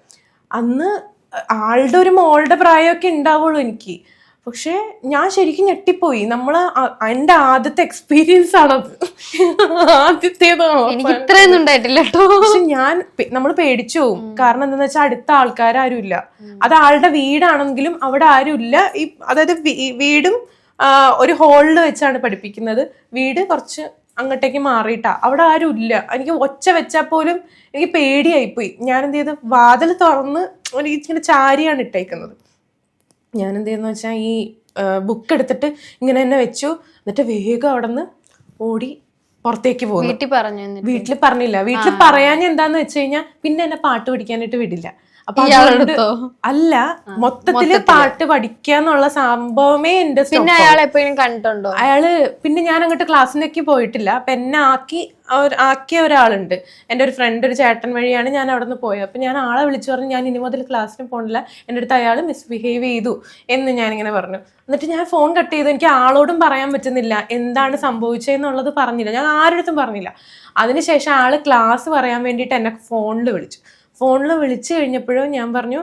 അന്ന് ആളുടെ ഒരു മോളുടെ പ്രായമൊക്കെ ഉണ്ടാവുള്ളൂ എനിക്ക്. പക്ഷേ ഞാൻ ശരിക്കും ഞെട്ടിപ്പോയി. നമ്മൾ എന്റെ ആദ്യത്തെ എക്സ്പീരിയൻസ് ആണത് ആദ്യത്തേതാണോ
ഇത്രയൊന്നും ഉണ്ടായിട്ടില്ല
പക്ഷെ ഞാൻ നമ്മൾ പേടിച്ചു പോവും. കാരണം എന്താന്ന് വെച്ചാൽ അടുത്ത ആൾക്കാരും ഇല്ല അത് ആളുടെ വീടാണെങ്കിലും അവിടെ ആരും ഇല്ല ഈ അതായത് വീടും ഒരു ഹോളിൽ വെച്ചാണ് പഠിപ്പിക്കുന്നത്. വീട് കുറച്ച് അങ്ങോട്ടേക്ക് മാറിയിട്ടാ. അവിടെ ആരും ഇല്ല എനിക്ക് ഒച്ച വെച്ചാൽ പോലും എനിക്ക് പേടിയായിപ്പോയി. ഞാൻ എന്ത് ചെയ്തു വാതിൽ തുറന്ന് ഒരു ഇങ്ങനെ ചാരിയാണ് ഇട്ടേക്കുന്നത്. ഞാൻ എന്ത് ചെയ്യുന്ന വെച്ചാൽ ഈ ബുക്ക് എടുത്തിട്ട് ഇങ്ങനെ തന്നെ വെച്ചു. എന്നിട്ട് വേഗം അവിടെ നിന്ന് ഓടി പുറത്തേക്ക് പോകുന്നു
വീട്ടിൽ പറഞ്ഞു
വീട്ടിൽ പറഞ്ഞില്ല. വീട്ടിൽ പറയാൻ എന്താന്ന് വെച്ച് കഴിഞ്ഞാൽ പിന്നെ എന്നെ പാട്ട് പഠിക്കാനായിട്ട് വിടില്ല. അപ്പൊ? അല്ല മൊത്തത്തിൽ പാട്ട് പഠിക്കാന്നുള്ള സംഭവമേ എന്റെ
പിന്നെ അയാൾ എപ്പോഴും കണ്ടിട്ടുണ്ടോ?
അയാൾ പിന്നെ ഞാൻ അങ്ങോട്ട് ക്ലാസ്സിനൊക്കെ പോയിട്ടില്ല. അപ്പൊ എന്നെ ആക്കി ആക്കിയ ഒരാളുണ്ട്. എന്റെ ഒരു ഫ്രണ്ട് ഒരു ചേട്ടൻ വഴിയാണ് ഞാൻ അവിടെ നിന്ന് പോയത്. അപ്പൊ ഞാൻ ആളെ വിളിച്ചു പറഞ്ഞു ഞാൻ ഇനി മുതൽ ക്ലാസ്സിന് പോകണില്ല എന്റെ അടുത്ത് അയാൾ മിസ്ബിഹേവ് ചെയ്തു എന്ന് ഞാൻ ഇങ്ങനെ പറഞ്ഞു. എന്നിട്ട് ഞാൻ ഫോൺ കട്ട് ചെയ്തു. എനിക്ക് ആളോടും പറയാൻ പറ്റുന്നില്ല. എന്താണ് സംഭവിച്ചതെന്നുള്ളത് പറഞ്ഞില്ല. ഞാൻ ആരുടെ അടുത്തും പറഞ്ഞില്ല. അതിനുശേഷം ആൾ ക്ലാസ് പറയാൻ വേണ്ടിയിട്ട് എന്നെ ഫോണിൽ വിളിച്ചു. ഫോണിൽ വിളിച്ചു കഴിഞ്ഞപ്പോഴും ഞാൻ പറഞ്ഞു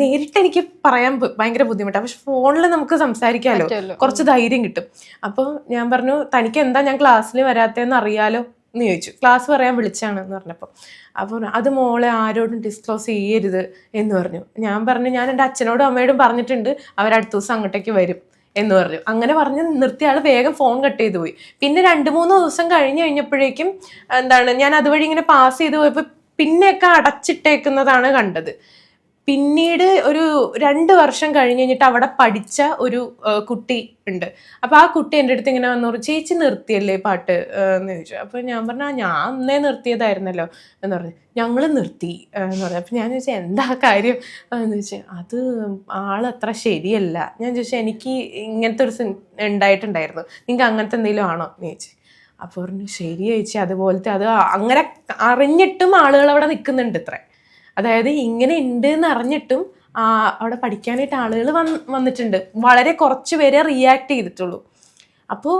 നേരിട്ട് എനിക്ക് പറയാൻ ഭയങ്കര ബുദ്ധിമുട്ടാണ് പക്ഷെ ഫോണിൽ നമുക്ക് സംസാരിക്കാമല്ലോ കുറച്ച് ധൈര്യം കിട്ടും. അപ്പം ഞാൻ പറഞ്ഞു തനിക്ക് എന്താ ഞാൻ ക്ലാസ്സിൽ വരാത്തതെന്ന് അറിയാലോ? എന്ന് ചോദിച്ചു. ക്ലാസ് പറയാൻ വിളിച്ചാണ് എന്ന് പറഞ്ഞപ്പോൾ അപ്പോൾ അത് മോളെ ആരോടും ഡിസ്ക്ലോസ് ചെയ്യരുത് എന്ന് പറഞ്ഞു. ഞാൻ പറഞ്ഞു ഞാൻ എന്റെ അച്ഛനോടും അമ്മയോടും പറഞ്ഞിട്ടുണ്ട് അവരടുത്ത ദിവസം അങ്ങോട്ടേക്ക് വരും എന്ന് പറഞ്ഞു. അങ്ങനെ പറഞ്ഞ് നിർത്തിയ ആൾ വേഗം ഫോൺ കട്ട് ചെയ്തു പോയി. പിന്നെ രണ്ട് മൂന്ന് ദിവസം കഴിഞ്ഞ് കഴിഞ്ഞപ്പോഴേക്കും എന്താണ് ഞാൻ അതുവഴി ഇങ്ങനെ പാസ് ചെയ്ത് പോയപ്പോൾ പിന്നെയൊക്കെ അടച്ചിട്ടേക്കുന്നതാണ് കണ്ടത്. പിന്നീട് ഒരു രണ്ട് വർഷം കഴിഞ്ഞ് കഴിഞ്ഞിട്ട് അവിടെ പഠിച്ച ഒരു കുട്ടി ഉണ്ട്. അപ്പൊ ആ കുട്ടി എന്റെ അടുത്ത് ഇങ്ങനെ വന്നു ചേച്ചി നിർത്തിയല്ലേ പാട്ട്? എന്ന് ചോദിച്ചു. അപ്പോൾ ഞാൻ പറഞ്ഞു "ആ, ഞാൻ അന്നേ നിർത്തിയതായിരുന്നല്ലോ എന്ന് പറഞ്ഞു. ഞങ്ങൾ നിർത്തി എന്ന് പറഞ്ഞു. അപ്പൊ ഞാൻ ചോദിച്ചു എന്താ കാര്യം? എന്ന് ചോദിച്ചു അത് ആളത്ര ശരിയല്ല. ഞാൻ ചോദിച്ചു എനിക്ക് ഇങ്ങനത്തെ ഒരു ഉണ്ടായിട്ടുണ്ടായിരുന്നു. നിങ്ങൾക്ക് അങ്ങനത്തെ എന്തെങ്കിലും ആണോ? എന്ന് ചോദിച്ചു. അപ്പോൾ പറഞ്ഞു ശരി ചേച്ചി അതുപോലത്തെ അത് അങ്ങനെ അറിഞ്ഞിട്ടും ആളുകൾ അവിടെ നിൽക്കുന്നുണ്ട് ഇത്ര. അതായത് ഇങ്ങനെ ഉണ്ട് എന്ന് അറിഞ്ഞിട്ടും അവിടെ പഠിക്കാനായിട്ട് ആളുകൾ വന്ന് വന്നിട്ടുണ്ട്. വളരെ കുറച്ച് പേരെ റിയാക്ട് ചെയ്തിട്ടുള്ളൂ. അപ്പോൾ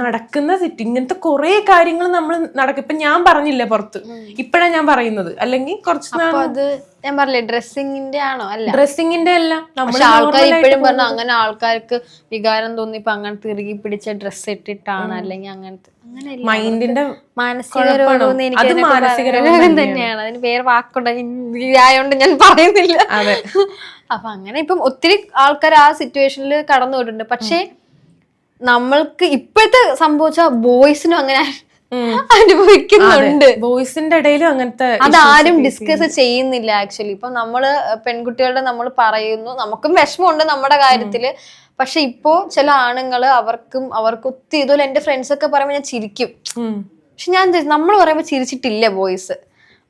നടക്കുന്ന സിറ്റി ഇങ്ങനത്തെ കുറെ കാര്യങ്ങൾ നമ്മൾ നടക്കും ഇപ്പൊ ഞാൻ പറഞ്ഞില്ല പുറത്ത്. ഇപ്പഴാ ഞാൻ പറയുന്നത്. അല്ലെങ്കിൽ കുറച്ച്
അപ്പൊ അത് ഞാൻ പറഞ്ഞില്ലേ ഡ്രസ്സിങ്ങിന്റെ ആണോ? അല്ല.
ഡ്രസ്സിങ്ങിന്റെ അല്ല. നമ്മൾ
ആൾക്കാർ ഇപ്പോഴും പറഞ്ഞു അങ്ങനെ ആൾക്കാർക്ക് വികാരം തോന്നി ഇപ്പൊ അങ്ങനെ തിരുകി പിടിച്ച ഡ്രസ്സ് ഇട്ടിട്ടാണ് അല്ലെങ്കിൽ അങ്ങനത്തെ. അങ്ങനെ
മൈൻഡിന്റെ
മാനസിക? രോഗം തന്നെയാണ്. അതിന് വേറെ വാക്കുണ്ട്. ആയതുകൊണ്ട് ഞാൻ പറയുന്നില്ല.
അതെ.
അപ്പൊ അങ്ങനെ ഇപ്പം ഒത്തിരി ആൾക്കാർ ആ സിറ്റുവേഷനിൽ കടന്നു പോയിട്ടുണ്ട് പക്ഷെ നമ്മൾക്ക് ഇപ്പോഴത്തെ സംഭവിച്ച ബോയ്സിനും അങ്ങനെ അനുഭവിക്കുന്നുണ്ട്.
ബോയ്സിന്റെ ഇടയിലും അങ്ങനത്തെ
അതാരും ഡിസ്കസ് ചെയ്യുന്നില്ല ആക്ച്വലി ഇപ്പൊ നമ്മൾ പെൺകുട്ടികളുടെ നമ്മൾ പറയുന്നു. നമുക്കും വിഷമമുണ്ട് നമ്മുടെ കാര്യത്തിൽ. പക്ഷെ ഇപ്പോ ചില ആണുങ്ങൾ അവർക്കും അവർക്ക് ഒത്തിരി ഇതുപോലെ എന്റെ ഫ്രണ്ട്സ് ഒക്കെ പറയുമ്പോൾ ഞാൻ ചിരിക്കും. പക്ഷെ ഞാൻ നമ്മൾ പറയുമ്പോൾ ചിരിച്ചിട്ടില്ല ബോയ്സ്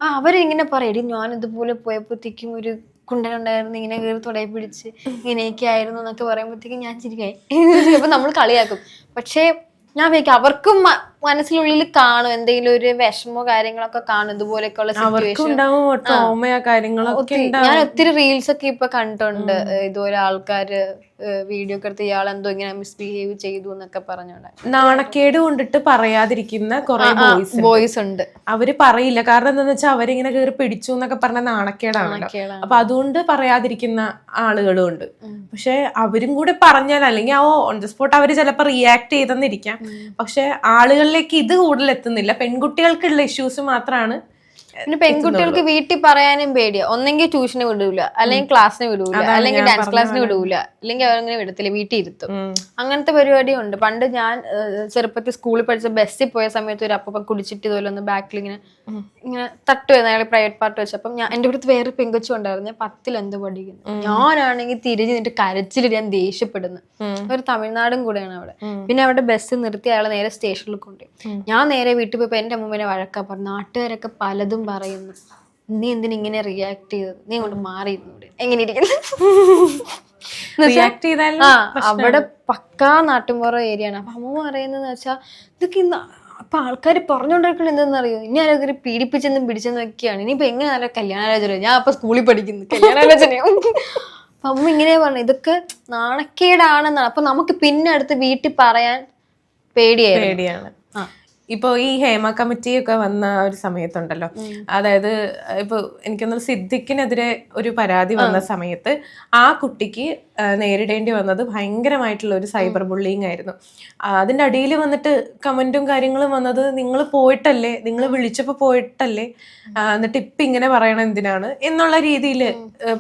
ആ അവരിങ്ങനെ പറയടി ഞാൻ ഇതുപോലെ പോയപ്പോഴത്തേക്കും ഒരു കുണ്ടനുണ്ടായിരുന്നു ഇങ്ങനെ കയറി തുടയെ പിടിച്ച് ഇങ്ങനെയൊക്കെ ആയിരുന്നു എന്നൊക്കെ പറയുമ്പോഴത്തേക്കും ഞാൻ ചിരിക്കായി. <laughs> അപ്പൊ നമ്മൾ കളിയാക്കും. പക്ഷേ ഞാൻ അവർക്കും മനസ്സിനുള്ളിൽ കാണും എന്തെങ്കിലും ഒരു വിഷമോ കാര്യങ്ങളൊക്കെ കാണും ഇതുപോലെയൊക്കെയുള്ള സിറ്റുവേഷൻ ഞാൻ ഒത്തിരി റീൽസ് ഒക്കെ ഇപ്പൊ കണ്ടിട്ടുണ്ട്. ഇതുപോലെ ആൾക്കാര് വീഡിയോ ഒക്കെ എടുത്ത് ഇയാൾ എന്തോ ഇങ്ങനെ മിസ്ബിഹേവ് ചെയ്തു എന്നൊക്കെ പറഞ്ഞോണ്ട്.
നാണക്കേട് കൊണ്ടിട്ട് പറയാതിരിക്കുന്ന കുറെ ബോയ്സ്
ബോയ്സ് ഉണ്ട്.
അവർ പറയില്ല. കാരണം എന്താന്ന് വെച്ചാൽ അവരിങ്ങനെ കയറി പിടിച്ചു എന്നൊക്കെ പറഞ്ഞ
നാണക്കേടാണ്.
അപ്പൊ അതുകൊണ്ട് പറയാതിരിക്കുന്ന ആളുകളും ഉണ്ട്. പക്ഷെ അവരും കൂടെ പറഞ്ഞാൽ അല്ലെങ്കിൽ ആ ഓൺ ദ സ്പോട്ട് അവർ ചിലപ്പോ റിയാക്ട് ചെയ്തെന്നിരിക്കാം. പക്ഷെ ആളുകളിലേക്ക് ഇത് കൂടുതൽ എത്തുന്നില്ല. പെൺകുട്ടികൾക്കുള്ള ഇഷ്യൂസ് മാത്രമാണ്
പിന്നെ പെൺകുട്ടികൾക്ക് വീട്ടിൽ പറയാനും പേടിയാ. ഒന്നെങ്കിൽ ട്യൂഷന് വിടൂല അല്ലെങ്കിൽ ക്ലാസ്സിന് വിടൂല അല്ലെങ്കിൽ ഡാൻസ് ക്ലാസ്സിന് വിടൂല അല്ലെങ്കിൽ അവരങ്ങനെ വിടത്തില്ല വീട്ടിൽ ഇരുത്തും. അങ്ങനത്തെ പരിപാടിയും ഉണ്ട്. പണ്ട് ഞാൻ ചെറുപ്പത്തിൽ സ്കൂളിൽ പഠിച്ച ബസ്സിൽ പോയ സമയത്ത് ഒരു അപ്പം കുടിച്ചിട്ട് ഇതുപോലെ ഒന്ന് ബാക്കിൽ ഇങ്ങനെ ഇങ്ങനെ തട്ടുമായിരുന്നു അയാൾ പ്രൈവറ്റ് പാർട്ട് വെച്ചപ്പം ഞാൻ എന്റെ അടുത്ത് വേറെ പെങ്കൊച്ചു ഉണ്ടായിരുന്നു. ഞാൻ പത്തിൽ എന്ത് പഠിക്കുന്നു? ഞാനാണെങ്കിൽ തിരിഞ്ഞ് നിന്നിട്ട് കരച്ചിൽ ഞാൻ ദേഷ്യപ്പെടുന്നു. ഒരു തമിഴ്നാടും കൂടെയാണ് അവിടെ. പിന്നെ അവിടെ ബസ് നിർത്തി അയാളെ നേരെ സ്റ്റേഷനിൽ കൊണ്ടുപോയി. ഞാൻ നേരെ വീട്ടിൽ പോയപ്പോ എന്റെ അമ്മൂമ്മേനെ വഴക്കാ പറഞ്ഞു. നാട്ടുകാരൊക്കെ പലതും പറയുന്നു. നീ എന്തിനിങ്ങനെ റിയാക്ട് ചെയ്തത്? നീ അങ്ങോട്ട് മാറിയിരുന്നൂടെ എങ്ങനെ ഇരിക്കുന്നു? <laughs>
റിയാക്ട് ചെയ്താൽ
അവിടെ പക്കാ നാട്ടുമ്പുറം ഏരിയ ആണ്. അപ്പൊ അമ്മ പറയുന്നത് വെച്ചാൽ ഇതൊക്കെ ഇന്ന് അപ്പൊ ആൾക്കാർ പറഞ്ഞുകൊണ്ടിരിക്കുന്നത് എന്തെന്നറിയോ ഇനി ആരൊക്കെ പീഡിപ്പിച്ചെന്നും പിടിച്ചെന്നും ഒക്കെയാണ്. ഇനിയിപ്പോ എങ്ങനെ ആരോ കല്യാണാലോചന ഞാൻ അപ്പൊ സ്കൂളിൽ പഠിക്കുന്നു. കല്യാണാലോചനയോ? <laughs> അപ്പൊ അമ്മ ഇങ്ങനെ പറഞ്ഞു ഇതൊക്കെ നാണക്കേടാണെന്നാണ്. അപ്പൊ നമുക്ക് പിന്നെ അടുത്ത് വീട്ടിൽ പറയാൻ പേടിയായിരുന്നു.
പേടിയാണ്
ആ.
ഇപ്പൊ ഈ ഹേമ കമ്മിറ്റി ഒക്കെ വന്ന ഒരു സമയത്തുണ്ടല്ലോ. അതായത് ഇപ്പൊ എനിക്കൊന്ന് സിദ്ദിഖിനെതിരെ ഒരു പരാതി വന്ന സമയത്ത് ആ കുട്ടിക്ക് നേരിടേണ്ടി വന്നത് ഭയങ്കരമായിട്ടുള്ള ഒരു സൈബർ ബുള്ളിങ് ആയിരുന്നു. അതിന്റെ അതിന്റെ അടിയിൽ വന്നിട്ട് കമന്റും കാര്യങ്ങളും വന്നത് നിങ്ങൾ പോയിട്ടല്ലേ? നിങ്ങൾ വിളിച്ചപ്പോൾ പോയിട്ടല്ലേ? എന്നിട്ട് ഇപ്പൊ ഇങ്ങനെ പറയണം എന്തിനാണ്? എന്നുള്ള രീതിയിൽ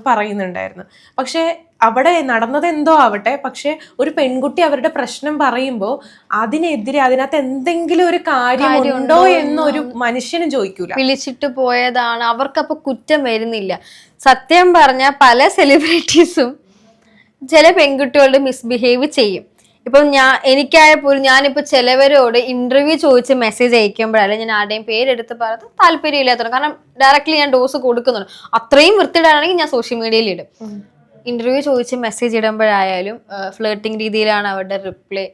പറയുന്നുണ്ടായിരുന്നു. പക്ഷെ അവിടെ നടന്നത് എന്തോ ആവട്ടെ പക്ഷെ ഒരു പെൺകുട്ടി അവരുടെ പ്രശ്നം പറയുമ്പോൾ അതിനെതിരെ അതിനകത്ത് എന്തെങ്കിലും ഒരു കാര്യം ഉണ്ടോ എന്നൊരു മനുഷ്യന് ചോദിക്കൂല.
വിളിച്ചിട്ട് പോയതാണ്. അവർക്കപ്പൊ കുറ്റം വരുന്നില്ല. സത്യം പറഞ്ഞ പല സെലിബ്രിറ്റീസും ചില പെൺകുട്ടികളോട് മിസ്ബിഹേവ് ചെയ്യും. ഇപ്പൊ ഞാൻ എനിക്കായ പോലും ഞാനിപ്പോ ചിലവരോട് ഇന്റർവ്യൂ ചോദിച്ച് മെസ്സേജ് അയക്കുമ്പോഴല്ല ഞാൻ ആരുടെയും പേരെടുത്ത് പറയുന്നത് താല്പര്യമില്ലാത്തത് കാരണം ഡയറക്റ്റ്ലി ഞാൻ ഡോസ് കൊടുക്കുന്നുണ്ട്. അത്രയും വൃത്തിയിടാണെങ്കിൽ ഞാൻ സോഷ്യൽ മീഡിയയിൽ ഇടും. ഇന്റർവ്യൂ ചോദിച്ച് മെസ്സേജ് ഇടുമ്പോഴായാലും ഫ്ലേട്ടിംഗ് രീതിയിലാണ് അവരുടെ റിപ്ലൈ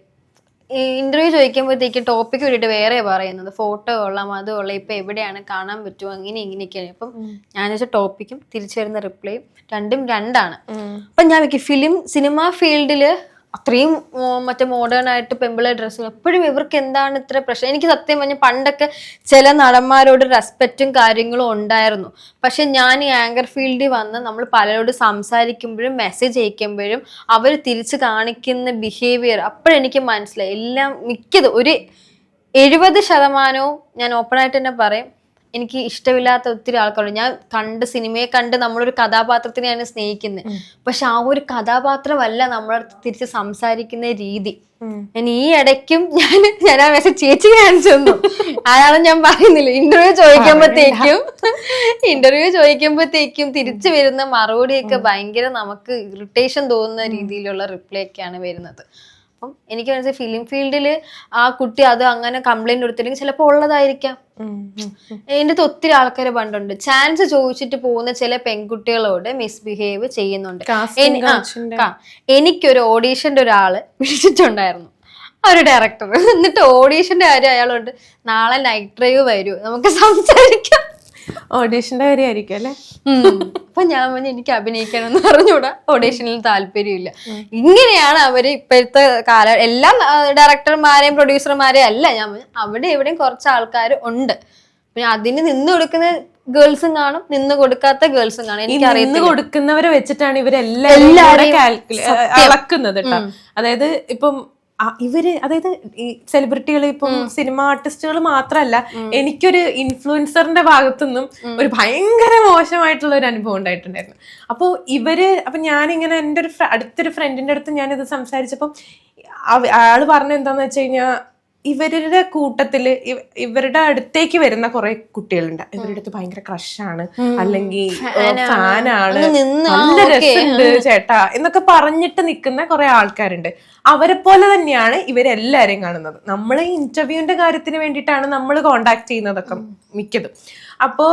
ഇന്റർവ്യൂ ചോദിക്കുമ്പോഴത്തേക്ക് ടോപ്പിക് വേണ്ടിയിട്ട് വേറെ പറയുന്നത്. ഫോട്ടോ കൊള്ളാം അത് കൊള്ളാം ഇപ്പൊ എവിടെയാണ് കാണാൻ പറ്റുമോ അങ്ങനെ ഇങ്ങനെയൊക്കെയാണ്. ഇപ്പം ഞാൻ വെച്ച ടോപ്പിക്കും തിരിച്ചു വരുന്ന റിപ്ലൈയും രണ്ടും രണ്ടാണ്. അപ്പൊ ഞാൻ വെക്കും ഫിലിം സിനിമ ഫീൽഡിൽ അത്രയും മറ്റേ മോഡേൺ ആയിട്ട് പെമ്പിളെ ഡ്രസ്സുകൾ എപ്പോഴും ഇവർക്ക് എന്താണ് ഇത്ര പ്രശ്നം? എനിക്ക് സത്യം പറഞ്ഞ പണ്ടൊക്കെ ചില നടന്മാരോട് റെസ്പെക്റ്റും കാര്യങ്ങളും ഉണ്ടായിരുന്നു. പക്ഷെ ഞാൻ ഈ ആങ്കർ ഫീൽഡിൽ വന്ന് നമ്മൾ പലരോട് സംസാരിക്കുമ്പോഴും മെസ്സേജ് അയക്കുമ്പോഴും അവർ തിരിച്ച് കാണിക്കുന്ന ബിഹേവിയർ അപ്പോഴെനിക്ക് മനസ്സിലായി. എല്ലാം മിക്കത് ഒരു എഴുപത് ശതമാനവും ഞാൻ ഓപ്പണായിട്ട് തന്നെ പറയും. എനിക്ക് ഇഷ്ടമില്ലാത്ത ഒത്തിരി ആൾക്കാരുണ്ട്. ഞാൻ കണ്ട് സിനിമയെ കണ്ട് നമ്മളൊരു കഥാപാത്രത്തിനെയാണ് സ്നേഹിക്കുന്നത് പക്ഷെ ആ ഒരു കഥാപാത്രമല്ല നമ്മളടുത്ത് തിരിച്ച് സംസാരിക്കുന്ന രീതി. ഞാൻ ഈ ഇടയ്ക്കും ഞാൻ ഞാൻ ആ മെസ്സേജ് ചേച്ചി കാണിച്ചു തന്നു അതാണ് ഞാൻ പറയുന്നില്ല. ഇന്റർവ്യൂ ചോദിക്കുമ്പോഴത്തേക്കും ഇന്റർവ്യൂ ചോദിക്കുമ്പോഴത്തേക്കും തിരിച്ചു വരുന്ന മറുപടിയൊക്കെ ഭയങ്കര നമുക്ക് ഇറിറ്റേഷൻ തോന്നുന്ന രീതിയിലുള്ള റിപ്ലൈ ഒക്കെയാണ് വരുന്നത്. അപ്പം എനിക്ക് മനസ്സിലായി ഫിലിം ഫീൽഡിൽ ആ കുട്ടി അത് അങ്ങനെ കംപ്ലൈന്റ് കൊടുത്തില്ലെങ്കിൽ ചിലപ്പോൾ ഉള്ളതായിരിക്കാം. എന്റെ അടുത്ത് ഒത്തിരി ആൾക്കാർ പണ്ടുണ്ട്. ചാൻസ് ചോദിച്ചിട്ട് പോകുന്ന ചില പെൺകുട്ടികളോട് മിസ്ബിഹേവ് ചെയ്യുന്നുണ്ട്. എനിക്കൊരു ഓഡീഷന്റെ ഒരാൾ വിളിച്ചിട്ടുണ്ടായിരുന്നു. ആ ഒരു ഡയറക്ടർ എന്നിട്ട് ഓഡീഷന്റെ കാര്യം അയാളുണ്ട് നാളെ നൈറ്റ് ഡ്രൈവ് വരൂ. നമുക്ക് സംസാരിക്കാം.
ഓഡീഷന്റെ കാര്യമായിരിക്കും അല്ലെ.
അപ്പൊ ഞാൻ പറഞ്ഞു എനിക്ക് അഭിനയിക്കണം എന്ന് പറഞ്ഞുകൂടാ ഓഡീഷനിൽ താല്പര്യമില്ല. ഇങ്ങനെയാണ് അവർ ഇപ്പോഴത്തെ കാല എല്ലാ ഡയറക്ടർമാരെയും പ്രൊഡ്യൂസർമാരെയും അല്ല ഞാൻ അവിടെ എവിടെയും കുറച്ച് ആൾക്കാർ ഉണ്ട്. പിന്നെ അതിന് നിന്ന് കൊടുക്കുന്ന ഗേൾസും കാണും നിന്ന് കൊടുക്കാത്ത ഗേൾസും കാണും. എനിക്ക്
നിന്ന് കൊടുക്കുന്നവരെ വെച്ചിട്ടാണ് ഇവരെല്ലാം അളക്കുന്നത് കേട്ടോ. അതായത് ഇപ്പം ഇവർ അതായത് ഈ സെലിബ്രിറ്റികൾ ഇപ്പം സിനിമ ആർട്ടിസ്റ്റുകൾ മാത്രല്ല എനിക്കൊരു ഇൻഫ്ലുവൻസറിന്റെ ഭാഗത്തുനിന്നും ഒരു ഭയങ്കര മോശമായിട്ടുള്ള ഒരു അനുഭവം ഉണ്ടായിട്ടുണ്ടായിരുന്നു. അപ്പോൾ ഇവർ അപ്പൊ ഞാനിങ്ങനെ എന്റെ ഒരു അടുത്തൊരു ഫ്രണ്ടിന്റെ അടുത്ത് ഞാനിത് സംസാരിച്ചപ്പം ആൾ പറഞ്ഞ എന്താന്ന് വെച്ച് കഴിഞ്ഞാൽ ഇവരുടെ കൂട്ടത്തിൽ ഇവരുടെ അടുത്തേക്ക് വരുന്ന കുറെ കുട്ടികളുണ്ട്. ഇവരുടെ അടുത്ത് ഭയങ്കര ക്രഷാണ് അല്ലെങ്കിൽ ഫാനാണ്. നല്ല. രസമുണ്ട് ചേട്ടാ. എന്നൊക്കെ പറഞ്ഞിട്ട് നിൽക്കുന്ന കുറെ ആൾക്കാരുണ്ട്. അവരെ പോലെ തന്നെയാണ് ഇവരെല്ലാരെയും കാണുന്നത്. നമ്മൾ ഈ ഇന്റർവ്യൂവിന്റെ കാര്യത്തിന് വേണ്ടിയിട്ടാണ് നമ്മൾ കോണ്ടാക്ട് ചെയ്യുന്നതൊക്കെ മിക്കതും. അപ്പോ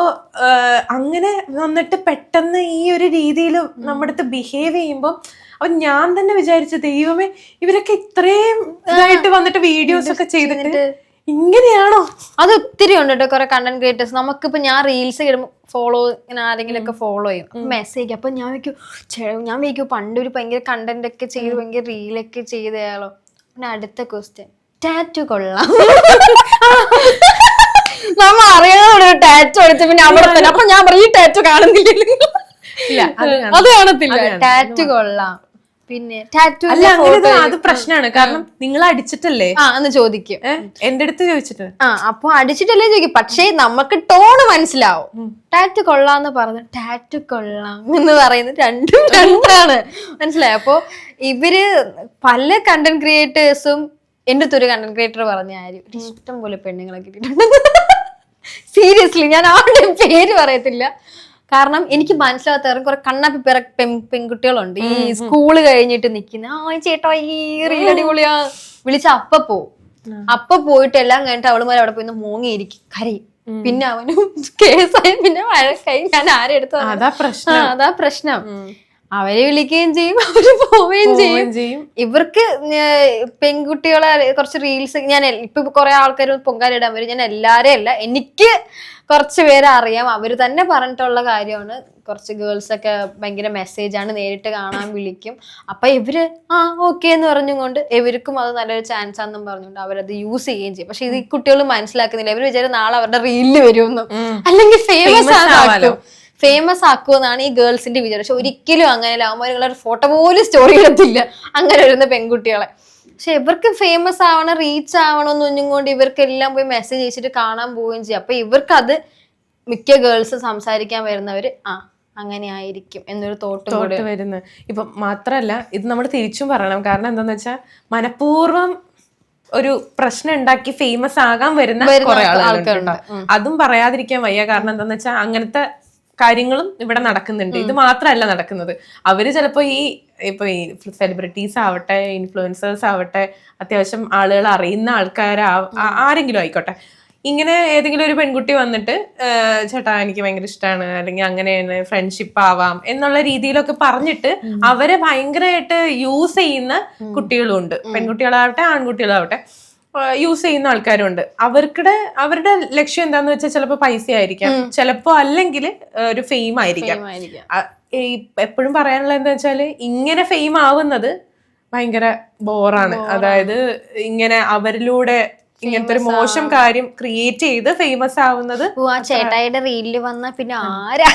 അങ്ങനെ വന്നിട്ട് പെട്ടെന്ന് ഈ ഒരു രീതിയിൽ നമ്മുടെ അടുത്ത് ബിഹേവ് ചെയ്യുമ്പോൾ അപ്പൊ ഞാൻ തന്നെ വിചാരിച്ച ദൈവമേ ഇവരൊക്കെ ഇത്രയും ഇതായിട്ട് വന്നിട്ട് വീഡിയോസ് ഒക്കെ ചെയ്തിട്ട് ഇങ്ങനെയാണോ?
അത് ഒത്തിരി ഉണ്ട് കേട്ടോ കുറെ കണ്ടന്റ് ക്രിയേറ്റേഴ്സ് നമുക്കിപ്പോ ഞാൻ റീൽസ് ഇടുമ്പോൾ ഫോളോ ഇങ്ങനെ ആരെങ്കിലും ഒക്കെ ഫോളോ ചെയ്യും. മെസ്സേജ് അപ്പൊ ഞാൻ വയ്ക്കും ഞാൻ വയ്ക്കും പണ്ട് ഒരു ഭയങ്കര കണ്ടന്റ് ഒക്കെ ചെയ്ത് ഭയങ്കര റീലൊക്കെ ചെയ്തയാളോ. പിന്നെ അടുത്ത ക്വസ്റ്റ്യൻ ടാറ്റു കൊള്ളാം. നമ്മ അറിയാതെ ടാറ്റു അടിച്ച പിന്നെ അവിടെ തന്നെ. അപ്പൊ ഞാൻ പറയും ഈ ടാറ്റു കാണുന്നില്ല.
അത്
കാണത്തില്ല. ടാറ്റു കൊള്ളാം. പിന്നെ ടാറ്റു
അല്ല അങ്ങനെ അത് പ്രശ്നമാണ് കാരണം നിങ്ങൾ അടിച്ചിട്ടല്ലേ?
ആ എന്ന് ചോദിക്കും.
എന്റെ അടുത്ത് ചോദിച്ചിട്ട്.
ആ അപ്പൊ അടിച്ചിട്ടല്ലേ ചോദിക്കും. പക്ഷേ നമുക്ക് ടോണ് മനസ്സിലാവും. ടാറ്റു കൊള്ളാന്ന് പറഞ്ഞു ടാറ്റു കൊള്ളാം എന്ന് പറയുന്നത് രണ്ടും രണ്ടാണ്. മനസ്സിലായി? അപ്പോ ഇവർ പല കണ്ടന്റ് ക്രിയേറ്റേഴ്സും എന്റെ അടുത്തൊരു കണ്ടന്റ് ക്രിയേറ്റർ പറഞ്ഞ ആരും ഇഷ്ടം പോലെ പെണ്ണുങ്ങളെ കിട്ടിയിട്ടുണ്ട്. <laughs> സീരിയസ്ലി ഞാൻ ആരുടെ പേര് പറയത്തില്ല. കാരണം എനിക്ക് മനസ്സിലാകാത്തവരും കുറെ കണ്ണപ്പി പിറ പെൺ- പെൺകുട്ടികളുണ്ട്. ഈ സ്കൂൾ കഴിഞ്ഞിട്ട് നിക്കുന്ന ആ ചേട്ടാ ഈ അടിപൊളിയാ. വിളിച്ച അപ്പ പോ അപ്പ പോയിട്ട് എല്ലാം കഴിഞ്ഞിട്ട് അവളുമാർ അവിടെ പോയി മൂങ്ങിയിരിക്കും കരയും. പിന്നെ അവനും <laughs> കേസായി പിന്നെ വഴക്കായി. ഞാൻ ആരെടുത്തു
അതാ പ്രശ്നം.
അതാ പ്രശ്നം. അവരെ വിളിക്കുകയും ചെയ്യും അവർ പോവുകയും ചെയ്യും. ഇവർക്ക് പെൺകുട്ടികളെ കുറച്ച് റീൽസ് ഞാൻ ഇപ്പൊ കുറെ ആൾക്കാർ പൊങ്കാലിടാൻ വരും. ഞാൻ എല്ലാരെയും അല്ല എനിക്ക് കുറച്ച് പേരെ അറിയാം. അവർ തന്നെ പറഞ്ഞിട്ടുള്ള കാര്യമാണ്. കുറച്ച് ഗേൾസ് ഒക്കെ ഭയങ്കര മെസ്സേജ് ആണ് നേരിട്ട് കാണാൻ വിളിക്കും. അപ്പൊ ഇവർ ആ ഓക്കെ എന്ന് പറഞ്ഞുകൊണ്ട് ഇവർക്കും അത് നല്ലൊരു ചാൻസ് ആണെന്നും പറഞ്ഞുകൊണ്ട് അവരത് യൂസ് ചെയ്യുകയും ചെയ്യും. പക്ഷെ ഇത് ഈ കുട്ടികൾ മനസ്സിലാക്കുന്നില്ല. ഇവർ വിചാരിച്ച നാളെ അവരുടെ റീലിൽ വരുമെന്നും അല്ലെങ്കിൽ ഫേമസ്
ആവാലോ.
ആക്കും ഫേമസ് ആക്കുമെന്നാണ് ഈ ഗേൾസിന്റെ വിചാരം. പക്ഷെ ഒരിക്കലും അങ്ങനെ ഒരു ഫോട്ടോ പോലും സ്റ്റോറി ഇടത്തില്ല അങ്ങനെ വരുന്ന പെൺകുട്ടികളെ. പക്ഷെ ഇവർക്ക് ഫേമസ് ആവണം റീച്ച് ആവണം എന്നൊന്നും കൊണ്ട് ഇവർക്കെല്ലാം പോയി മെസ്സേജ് അയച്ചിട്ട് കാണാൻ പോവുകയും ചെയ്യും. അപ്പൊ ഇവർക്ക് അത് മിക്ക ഗേൾസ് സംസാരിക്കാൻ വരുന്നവര് ആ അങ്ങനെ ആയിരിക്കും എന്നൊരു തോട്ട്
തോട്ട് വരുന്നത് ഇപ്പൊ മാത്രല്ല ഇത് നമ്മൾ തിരിച്ചും പറയണം. കാരണം എന്താന്ന് വെച്ചാൽ മനഃപൂർവം ഒരു പ്രശ്നം ഉണ്ടാക്കി ഫേമസ് ആകാൻ വരുന്ന കുറെ ആളുകളുണ്ട് അതും പറയാതിരിക്കാൻ വയ്യ. കാരണം എന്താന്ന് വെച്ചാൽ അങ്ങനത്തെ കാര്യങ്ങളും ഇവിടെ നടക്കുന്നുണ്ട്. ഇത് മാത്രമല്ല നടക്കുന്നത്. അവർ ചിലപ്പോ ഈ ഇപ്പൊ ഈ സെലിബ്രിറ്റീസ് ആവട്ടെ ഇൻഫ്ലുവൻസേഴ്സ് ആവട്ടെ അത്യാവശ്യം ആളുകൾ അറിയുന്ന ആൾക്കാർ ആരെങ്കിലും ആയിക്കോട്ടെ. ഇങ്ങനെ ഏതെങ്കിലും ഒരു പെൺകുട്ടി വന്നിട്ട് ചേട്ടാ എനിക്ക് ഭയങ്കര ഇഷ്ടമാണ് അല്ലെങ്കിൽ അങ്ങനെയാണ് ഫ്രണ്ട്ഷിപ്പ് ആവാം എന്നുള്ള രീതിയിലൊക്കെ പറഞ്ഞിട്ട് അവരെ ഭയങ്കരമായിട്ട് യൂസ് ചെയ്യുന്ന കുട്ടികളുണ്ട് പെൺകുട്ടികളാവട്ടെ ആൺകുട്ടികളാവട്ടെ. യൂസ് ചെയ്യുന്ന ആൾക്കാരുണ്ട്. അവർക്കിടെ അവരുടെ ലക്ഷ്യം എന്താന്ന് വെച്ചാൽ ചിലപ്പോ പൈസ ആയിരിക്കാം. ചിലപ്പോ അല്ലെങ്കിൽ ഒരു ഫെയിം ആയിരിക്കാം. എപ്പോഴും പറയാനുള്ള എന്താ വെച്ചാൽ ഇങ്ങനെ ഫെയിം ആവുന്നത് ഭയങ്കര ബോറാണ് അതായത് ഇങ്ങനെ അവരിലൂടെ ഇങ്ങനത്തെ ഒരു മോശം കാര്യം ക്രിയേറ്റ് ചെയ്ത് ഫേമസ് ആവുന്നത്
ചേട്ടായിയുടെ റീലിൽ വന്ന പിന്നെ ആരാ?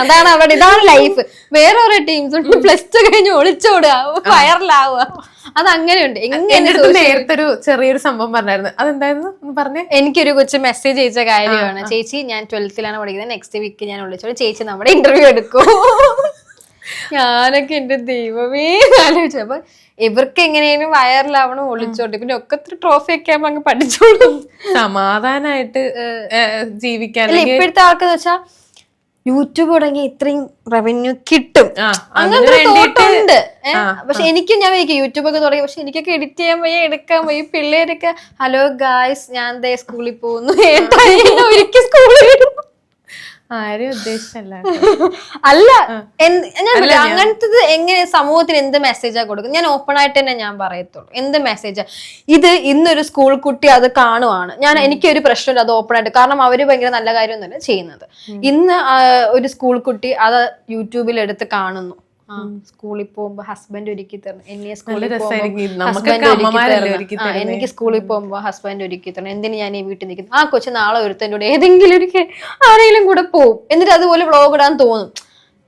അതാണ് അവിടെ ഇതാണ് ലൈഫ് വേറെ ടീംസ് ഉണ്ട്. പ്ലസ് ടു കഴിഞ്ഞ് ഒളിച്ചോടുക. വൈറലാവുക അത് അങ്ങനെയുണ്ട് എങ്ങനെ
നേരത്തെ ഒരു ചെറിയൊരു സംഭവം പറഞ്ഞായിരുന്നു. അതെന്തായിരുന്നു? പറഞ്ഞു.
എനിക്കൊരു കൊച്ചു മെസ്സേജ് അയച്ച കാര്യമാണ്. ചേച്ചി ഞാൻ ട്വൽത്തിലാണ് പഠിക്കുന്നത്. നെക്സ്റ്റ് വീക്ക് ഞാൻ വിളിച്ചോളൂ. ചേച്ചി നമ്മുടെ ഇന്റർവ്യൂ എടുക്കൂ. ഞാനൊക്കെ എന്റെ ദൈവമേ ആലോചിച്ചു. അപ്പൊ ഇവർക്ക് എങ്ങനെയാണ് വയറിലാവണം ഒളിച്ചോട്ടെ. പിന്നെ ഒക്കെ ട്രോഫി ഒക്കെ ആകുമ്പോ അങ്ങ് പഠിച്ചോളും.
സമാധാനായിട്ട് ജീവിക്കാൻ
ഇപ്പോഴത്തെ ആൾക്കെന്ന് വെച്ചാ യൂട്യൂബ് തുടങ്ങി ഇത്രയും റവന്യൂ കിട്ടും.
അങ്ങനെ
തോട്ടുണ്ട്. പക്ഷെ എനിക്ക് ഞാൻ വിചാരിക്കും യൂട്യൂബ് ഒക്കെ തുടങ്ങി പക്ഷെ എനിക്കൊക്കെ എഡിറ്റ് ചെയ്യാൻ വയ്യ എടുക്കാൻ വയ്യ പിള്ളേരൊക്കെ ഹലോ ഗായ്സ് ഞാൻ ദേ സ്കൂളിൽ പോകുന്നു. ഒരിക്കൽ സ്കൂളിൽ
ആരും ഉദ്ദേശിച്ചല്ല <laughs>
അല്ല അങ്ങനത്തെ അങ്ങനത്തത് എങ്ങനെ സമൂഹത്തിന് എന്ത് മെസ്സേജാ കൊടുക്കും ഞാൻ ഓപ്പൺ ആയിട്ട് തന്നെ ഞാൻ പറയത്തുള്ളൂ. എന്ത് മെസ്സേജാ ഇത് ഇന്നൊരു സ്കൂൾ കുട്ടി അത് കാണുവാണ്. ഞാൻ എനിക്കൊരു പ്രശ്നമില്ല അത് ഓപ്പൺ ആയിട്ട്. കാരണം അവർ ഭയങ്കര നല്ല കാര്യം തന്നെ ചെയ്യുന്നത് ഇന്ന് ഒരു സ്കൂൾ കുട്ടി അത് യൂട്യൂബിൽ എടുത്ത് കാണുന്നു. സ്കൂളിൽ പോകുമ്പോ ഹസ്ബൻഡ് ഒരുക്കി തരണം എന്നെ സ്കൂളിൽ. പോകുമ്പോ. എനിക്ക് സ്കൂളിൽ പോകുമ്പോ ഹസ്ബൻഡ് ഒരുക്കി തരണം എന്തിനു ഞാൻ ഈ വീട്ടിൽ നിൽക്കുന്നു? ആ കൊച്ചു നാളെ ഒരുത്തന്റെ കൂടെ ഏതെങ്കിലും ഒരു ആരെങ്കിലും കൂടെ പോകും എന്നിട്ട് അതുപോലെ വ്ളോഗ് ഇടാൻ തോന്നും.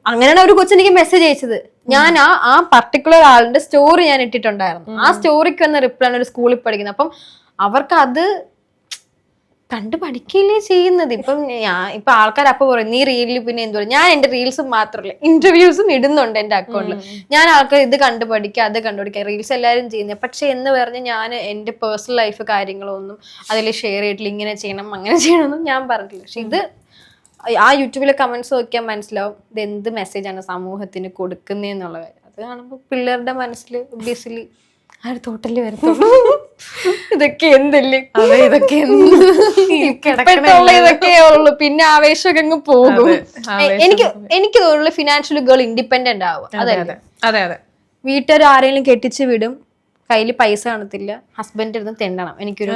അങ്ങനെയാണ് ഒരു കൊച്ചു എനിക്ക് മെസ്സേജ് അയച്ചത്. ഞാൻ ആ ആ പർട്ടിക്കുലർ ആളിന്റെ സ്റ്റോറി ഞാൻ ഇട്ടിട്ടുണ്ടായിരുന്നു. ആ സ്റ്റോറിക്ക് വന്ന റിപ്ലൈ ആണ് ഒരു സ്കൂളിൽ പഠിക്കുന്നത്. അപ്പം അവർക്ക് അത് കണ്ട് പഠിക്കുകയല്ലേ ചെയ്യുന്നത്? ഇപ്പം ഞാൻ ഇപ്പൊ ആൾക്കാർ അപ്പൊ പറയും നീ റീലിൽ പിന്നെ എന്ത് പറയും ഞാൻ എന്റെ റീൽസും മാത്രമല്ല ഇന്റർവ്യൂസും ഇടുന്നുണ്ട് എന്റെ അക്കൗണ്ടിൽ ഞാൻ ആൾക്കാർ ഇത് കണ്ടു പഠിക്കുക അത് കണ്ടു പഠിക്കുക റീൽസ് എല്ലാവരും ചെയ്യുന്നത് പക്ഷെ എന്ന് പറഞ്ഞ് ഞാൻ എന്റെ പേഴ്സണൽ ലൈഫ് കാര്യങ്ങളൊന്നും അതിൽ ഷെയർ ചെയ്തിട്ടില്ല ഇങ്ങനെ ചെയ്യണം അങ്ങനെ ചെയ്യണമെന്നും ഞാൻ പറഞ്ഞിട്ടില്ല. പക്ഷെ ഇത് ആ യൂട്യൂബിലെ കമന്റ്സ് നോക്കിയാൽ മനസ്സിലാവും ഇത് എന്ത് മെസ്സേജാണ് സമൂഹത്തിന് കൊടുക്കുന്നതെന്നുള്ള കാര്യം. അത് കാണുമ്പോൾ പിള്ളേരുടെ മനസ്സിൽ ഒബ്വിയസ്ലി ആ ഒരു തോട്ടൽ വരത്തുള്ളൂ. <laughs> ഇതൊക്കെ എന്തല്ലേ?
ഇതൊക്കെ
ഇപ്പോഴത്തുള്ള ഇതൊക്കെ ഉള്ളു. പിന്നെ ആവേശമൊക്കെ അങ്ങ് പോകും എനിക്ക് എനിക്ക് തോന്നുന്നു ഫിനാൻഷ്യൽ ഗേൾ ഇൻഡിപെൻഡന്റ് ആവും
അതെ അതെ അതെ
വീട്ടുകാർ ആരെങ്കിലും കെട്ടിച്ച് വിടും. കയ്യിൽ പൈസ കാണത്തില്ല. ഹസ്ബൻഡ് ഇരുന്ന് തെണ്ടണം എനിക്കൊരു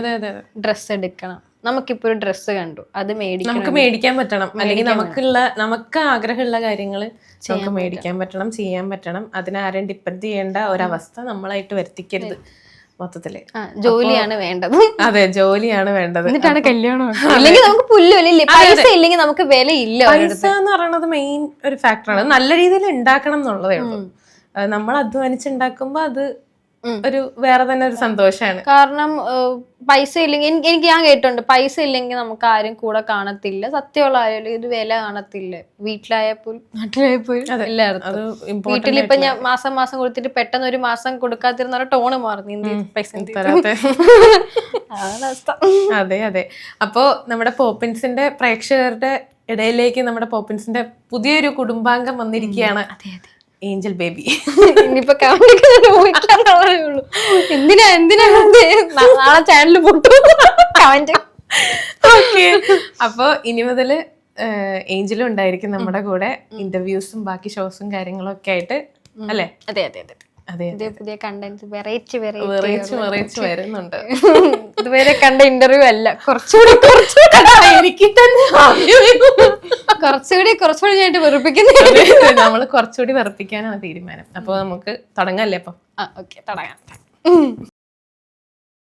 ഡ്രസ്സ് എടുക്കണം. നമുക്കിപ്പോ ഒരു ഡ്രസ്സ് കണ്ടു. അത് മേടിക്കണം.
നമുക്ക് മേടിക്കാൻ പറ്റണം. അല്ലെങ്കിൽ നമുക്കുള്ള നമുക്ക് ആഗ്രഹമുള്ള കാര്യങ്ങൾ നമുക്ക് മേടിക്കാൻ പറ്റണം ചെയ്യാൻ പറ്റണം. അതിനാരും ഡിപ്പെൻഡ് ചെയ്യേണ്ട ഒരവസ്ഥ നമ്മളായിട്ട് വരുത്തിക്കരുത്.
മൊത്തത്തിൽ. ജോലിയാണ് വേണ്ടത്.
അതെ ജോലിയാണ് വേണ്ടത്.
എന്നിട്ടാണ് കല്യാണം ഇല്ലെങ്കിൽ നമുക്ക് പുല്ല് വിലയില്ലേ പൈസ ഇല്ലെങ്കിൽ നമുക്ക് വിലയില്ല
പൈസ എന്ന് പറയുന്നത് മെയിൻ ഒരു ഫാക്ടറാണ് നല്ല രീതിയിൽ ഉണ്ടാക്കണം എന്നുള്ളതേ ഉള്ളൂ. നമ്മൾ അധ്വാനിച്ചുണ്ടാക്കുമ്പോ അത് ഒരു വേറെ തന്നെ ഒരു സന്തോഷമാണ്
കാരണം പൈസ ഇല്ലെങ്കിൽ എനിക്ക് ഞാൻ കേട്ടിട്ടുണ്ട് പൈസ ഇല്ലെങ്കിൽ നമുക്ക് ആരും കൂടെ കാണത്തില്ല. സത്യമുള്ള ആരും ഇത് വില കാണത്തില്ല. വീട്ടിലായപ്പോൾ പോലും എല്ലായിടത്തും
അത്.
വീട്ടിൽ ഇപ്പൊ ഞാൻ മാസം മാസം കൊടുത്തിട്ട് പെട്ടെന്ന് ഒരു മാസം കൊടുക്കാതിരുന്ന ടോണ് മാറുന്നു ഇന്ത്യ പൈസ <laughs>
അതെ. അതെ അപ്പോ നമ്മുടെ പോപ്പിൻസിന്റെ പ്രേക്ഷകരുടെ ഇടയിലേക്ക് നമ്മുടെ പോപ്പിൻസിന്റെ പുതിയൊരു കുടുംബാംഗം വന്നിരിക്കുകയാണ്. Angel baby.
ഇനിയിപ്പോ ഉള്ളൂ. എന്തിനാ എന്തിനാ നാളെ ചാനൽ പൊട്ടും? കമന്റ്
ഓക്കെ അപ്പോ ഇനി മുതൽ ഏഞ്ചലും ഉണ്ടായിരിക്കും നമ്മുടെ കൂടെ ഇന്റർവ്യൂസും ബാക്കി ഷോസും കാര്യങ്ങളും ഒക്കെ ആയിട്ട് അല്ലേ?
അതെ അതെ അതെ. പുതിയ പുതിയ കണ്ടന്റ് വെറൈറ്റി വെറൈറ്റി
വിറയിച്ച് വരുന്നുണ്ട്. <laughs>
ഇതുവരെ കണ്ട ഇന്റർവ്യൂ അല്ല. കുറച്ചുകൂടി <laughs>
എനിക്ക് തന്നെ
കുറച്ചുകൂടി കുറച്ചുകൂടി ഞാനായിട്ട് വെറുപ്പിക്കുന്ന.
നമ്മൾ കുറച്ചുകൂടി വെറുപ്പിക്കാനാണ് തീരുമാനം. അപ്പൊ നമുക്ക് തുടങ്ങല്ലേ അപ്പൊ
ആ ഓക്കെ തുടങ്ങാം.